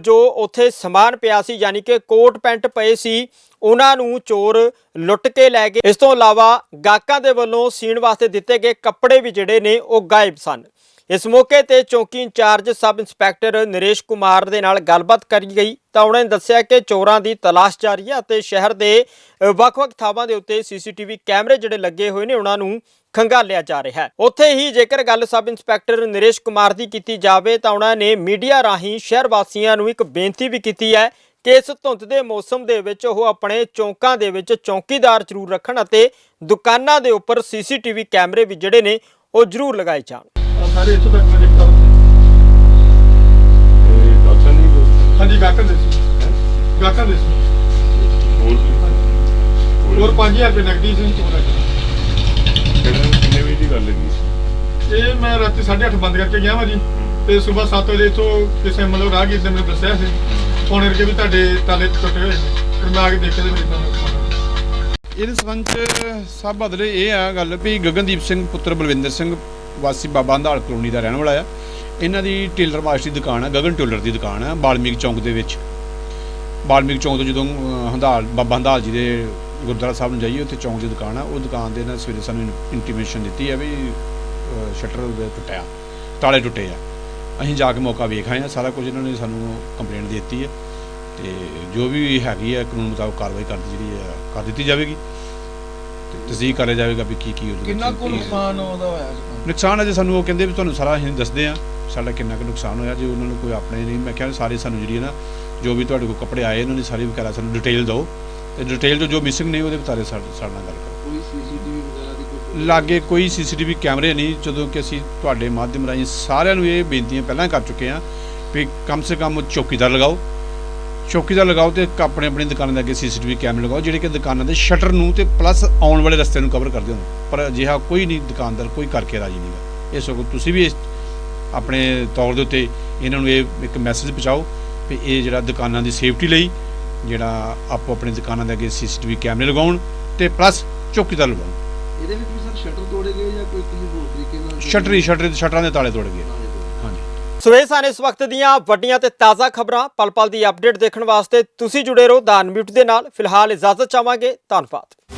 ਜੋ ਉੱਥੇ ਸਮਾਨ ਪਿਆ ਸੀ, ਯਾਨੀ ਕਿ ਕੋਟ ਪੈਂਟ ਪਏ ਸੀ, ਉਹਨਾਂ ਨੂੰ ਚੋਰ ਲੁੱਟ ਕੇ ਲੈ ਗਏ। ਇਸ ਤੋਂ ਇਲਾਵਾ ਗਾਹਕਾਂ ਦੇ ਵੱਲੋਂ ਸੀਣ ਵਾਸਤੇ ਦਿੱਤੇ ਗਏ ਕੱਪੜੇ ਵੀ ਜਿਹੜੇ ਨੇ, ਉਹ ਗਾਇਬ ਸਨ। ਇਸ ਮੌਕੇ ਤੇ ਚੌਕੀ incharge sub inspector Naresh Kumar ਦੇ ਨਾਲ ਗੱਲਬਾਤ ਕਰੀ ਗਈ ਤਾਂ ਉਹਨਾਂ ਨੇ ਦੱਸਿਆ ਕਿ ਚੋਰਾਂ ਦੀ ਤਲਾਸ਼ ਜਾਰੀ ਹੈ ਅਤੇ ਸ਼ਹਿਰ ਦੇ ਵੱਖ-ਵੱਖ ਥਾਵਾਂ ਦੇ ਉੱਤੇ ਸੀਸੀਟੀਵੀ ਕੈਮਰੇ ਜਿਹੜੇ ਲੱਗੇ ਹੋਏ ਨੇ ਉਹਨਾਂ ਨੂੰ ਖੰਗਾਲਿਆ ਜਾ ਰਿਹਾ ਹੈ। ਉੱਥੇ ਹੀ ਜੇਕਰ ਗੱਲ ਸਬ ਇੰਸਪੈਕਟਰ ਨਰੇਸ਼ ਕੁਮਾਰ ਦੀ ਕੀਤੀ ਜਾਵੇ ਤਾਂ ਉਹਨਾਂ ਨੇ ਮੀਡੀਆ ਰਾਹੀਂ ਸ਼ਹਿਰ ਵਾਸੀਆਂ ਨੂੰ ਇੱਕ ਬੇਨਤੀ ਵੀ ਕੀਤੀ ਹੈ ਕਿ ਇਸ ਧੁੰਦ ਦੇ ਮੌਸਮ ਦੇ ਵਿੱਚ ਉਹ ਆਪਣੇ ਚੌਂਕਾਂ ਦੇ ਵਿੱਚ ਚੌਕੀਦਾਰ ਜ਼ਰੂਰ ਰੱਖਣ ਅਤੇ ਦੁਕਾਨਾਂ ਦੇ ਉੱਪਰ ਸੀਸੀਟੀਵੀ ਕੈਮਰੇ ਵੀ ਜਿਹੜੇ ਨੇ ਉਹ ਜ਼ਰੂਰ ਲਗਾਏ ਜਾਣ। ਸਾਰੇ ਇੱਥੋਂ ਤੱਕ ਮੇਰੇ ਘਰ ਇਹ ਹਾਂਜੀ ਗਾਹਕਾਂ ਦੇ ਸੀ। ਗਾਹਕਾਂ ਦੇ ਸੀ। ਹੋਰ ਹੋਰ 5000 ਰੁਪਏ ਨਕਦੀ ਸੀ ਚੋਰ ਰੱਖਿਆ ਕਿੰਨੇ ਵਜੇ ਦੀ ਗੱਲ ਹੈਗੀ ਇਹ ਮੈਂ ਰਾਤੀ 8:30 ਬੰਦ ਕਰਕੇ ਗਿਆ ਵਾਂ ਜੀ। ਤੇ ਸਵੇਰ 7 ਵਜੇ ਤੋਂ ਕਿਸੇ ਮਤਲਬ ਰਾਹਗੀਰ ਨੇ ਮੈਨੂੰ ਦੱਸਿਆ ਸੀ। ਫੋਨ ਕਰਕੇ ਵੀ ਤੁਹਾਡੇ ਤਾਲੇ ਟੁੱਟੇ ਹੋਏ ਸੀ ਮੈਂ ਆ ਕੇ ਦੇਖਿਆ ਮੇਰੇ ਤਾਂ ਇਹਦੇ ਸੰਬੰਧ 'ਚ ਸਭ ਇਹ ਆ ਗੱਲ ਵੀ ਗਗਨਦੀਪ ਸਿੰਘ ਪੁੱਤਰ ਬਲਵਿੰਦਰ ਸਿੰਘ ਵਾਸੀ ਬਾਬਾ ਹੰਦਾਲ ਕਲੋਨੀ ਦਾ ਰਹਿਣ ਵਾਲਾ ਆ। ਇਹਨਾਂ ਦੀ ਟੇਲਰ ਮਾਸਟਰ ਦੀ ਦੁਕਾਨ ਆ ਗਗਨ ਟੇਲਰ ਦੀ ਦੁਕਾਨ ਆ ਬਾਲਮੀਕ ਚੌਂਕ ਦੇ ਵਿੱਚ। ਬਾਲਮੀਕ ਚੌਂਕ ਤੋਂ ਜਦੋਂ ਹੰਦਾਲ ਬਾਬਾ ਹੰਦਾਲ ਜੀ ਦੇ ਗੁਰਦੁਆਰਾ ਸਾਹਿਬ ਨੂੰ ਜਾਈਏ ਉੱਥੇ ਚੌਂਕ ਦੀ ਦੁਕਾਨ ਆ। ਉਹ ਦੁਕਾਨ ਦੇ ਨਾਲ ਸਵੇਰੇ ਸਾਨੂੰ ਇੰਟੀਮੇਸ਼ਨ ਦਿੱਤੀ ਆ ਵੀ ਸ਼ਟਰ ਦੇ ਟੁੱਟਿਆ ਤਾਲੇ ਟੁੱਟੇ ਆ। ਅਸੀਂ ਜਾ ਕੇ ਮੌਕਾ ਵੇਖ ਆਏ ਆ ਸਾਰਾ ਕੁਝ ਇਹਨਾਂ ਨੇ ਸਾਨੂੰ ਕੰਪਲੇਂਟ ਦੇ ਦਿੱਤੀ ਆ। ਤੇ ਜੋ ਵੀ ਹੈਗੀ ਆ ਕਾਨੂੰਨ ਮੁਤਾਬਕ ਕਾਰਵਾਈ ਕਰਦੀ ਜਿਹੜੀ ਆ ਕਰ ਦਿੱਤੀ ਜਾਵੇਗੀ। ਤੇ ਤਸਦੀਕ ਕਰਿਆ ਜਾਵੇਗਾ ਵੀ ਕੀ ਕੀ ਉਹਦੇ ਕਿੰਨਾ ਕੁ ਨੁਕਸਾਨ ਉਹਦਾ ਹੋਇਆ? ਨੁਕਸਾਨ ਅਜੇ ਸਾਨੂੰ ਉਹ ਕਹਿੰਦੇ ਵੀ ਤੁਹਾਨੂੰ ਸਾਰਾ ਅਸੀਂ ਦੱਸਦੇ ਆ ਸਾਡਾ ਕਿੰਨਾ ਕੁ ਨੁਕਸਾਨ ਹੋਇਆ ਜੇ ਉਹਨਾਂ ਨੂੰ ਕੋਈ ਆਪਣੇ ਨਹੀਂ ਮੈਂ ਕਿਹਾ ਸਾਰੇ ਸਾਨੂੰ ਜਿਹੜੀ ਨਾ ਜੋ ਵੀ ਤੁਹਾਡੇ ਕੋਲ ਕੱਪੜੇ ਆਏ ਇਹਨਾਂ ਦੀ ਸਾਰੀ ਵਗੈਰਾ ਸਾਨੂੰ ਡਿਟੇਲ ਦਿਓ। ਤੇ ਡਿਟੇਲ ਤੋਂ ਜੋ ਮਿਸਿੰਗ ਨਹੀਂ ਉਹਦੇ ਬਾਰੇ ਸਾਡੇ ਨਾਲ ਗੱਲ ਕਰੋ। ਕੋਈ ਸੀਸੀਟੀਵੀ ਵਗੈਰਾ ਦੀ ਕੋਈ ਲਾਗੇ ਕੋਈ ਸੀਸੀਟੀਵੀ ਕੈਮਰੇ ਨਹੀਂ ਜਦੋਂ ਕਿ ਅਸੀਂ ਤੁਹਾਡੇ ਮਾਧਿਅਮ ਰਾਹੀਂ ਸਾਰਿਆਂ ਨੂੰ ਇਹ ਬੇਨਤੀਆਂ ਪਹਿਲਾਂ ਕਰ ਚੁੱਕੇ ਹਾਂ ਵੀ ਕਮ ਸੇ ਕਮ ਚੌਕੀਦਾਰ ਲਗਾਓ। ਚੌਕੀਦਾਰ ਲਗਾਓ ਤੇ ਆਪਣੇ ਆਪਣੀ ਦੁਕਾਨਾਂ ਦੇ ਅੱਗੇ ਸੀਸੀਟੀਵੀ ਕੈਮਰੇ ਲਗਾਓ ਜਿਹੜੇ ਕਿ ਦੁਕਾਨਾਂ ਦੇ ਸ਼ਟਰ ਨੂੰ ਤੇ ਪਲੱਸ ਆਉਣ ਵਾਲੇ ਰਸਤੇ ਨੂੰ ਕਵਰ ਕਰਦੇ ਹੋਣ। ਪਰ ਅਜਿਹਾ ਕੋਈ ਨਹੀਂ ਦੁਕਾਨਦਾਰ ਕੋਈ ਕਰਕੇ ਰਾਜੀ ਨਹੀਂਗਾ ਇਹ ਸਗੋਂ ਤੁਸੀਂ ਵੀ ਇਸ ਆਪਣੇ ਤੌਰ ਦੇ ਉੱਤੇ ਇਹਨਾਂ ਨੂੰ ਇਹ ਇੱਕ ਮੈਸੇਜ ਪਹੁੰਚਾਓ ਵੀ ਇਹ ਜਿਹੜਾ ਦੁਕਾਨਾਂ ਦੀ ਸੇਫਟੀ ਲਈ ਜਿਹੜਾ ਆਪੋ ਆਪਣੀ ਦੁਕਾਨਾਂ ਦੇ ਅੱਗੇ ਸੀਸੀਟੀਵੀ ਕੈਮਰੇ ਲਗਾਉਣ ਤੇ ਪਲੱਸ ਚੌਕੀਦਾਰ ਲਗਾਉਣ। ਇਹਦੇ ਵਿੱਚ ਵੀ ਸਰ ਸ਼ਟਰ ਤੋੜੇ ਗਏ ਜਾਂ ਕੋਈ ਕਿਸੇ ਹੋਰ ਤਰੀਕੇ ਨਾਲ ਸ਼ਟਰੀ ਸ਼ਟਰ ਸ਼ਟਰਾਂ ਦੇ ਤਾਲੇ ਤੋੜ ਗਏ। ਸੋ ਇਹ ਸਨ ਇਸ ਵਕਤ ਦੀਆਂ ਵੱਡੀਆਂ ਤੇ ਤਾਜ਼ਾ ਖਬਰਾਂ ਪਲ ਪਲ ਦੀ ਅਪਡੇਟ ਦੇਖਣ ਵਾਸਤੇ ਤੁਸੀਂ ਜੁੜੇ ਰਹੋ ਦਾ ਅਨਮਿਊਟ ਦੇ ਨਾਲ। ਫਿਲਹਾਲ ਇਜਾਜ਼ਤ ਚਾਹਾਂਗੇ। ਧੰਨਵਾਦ।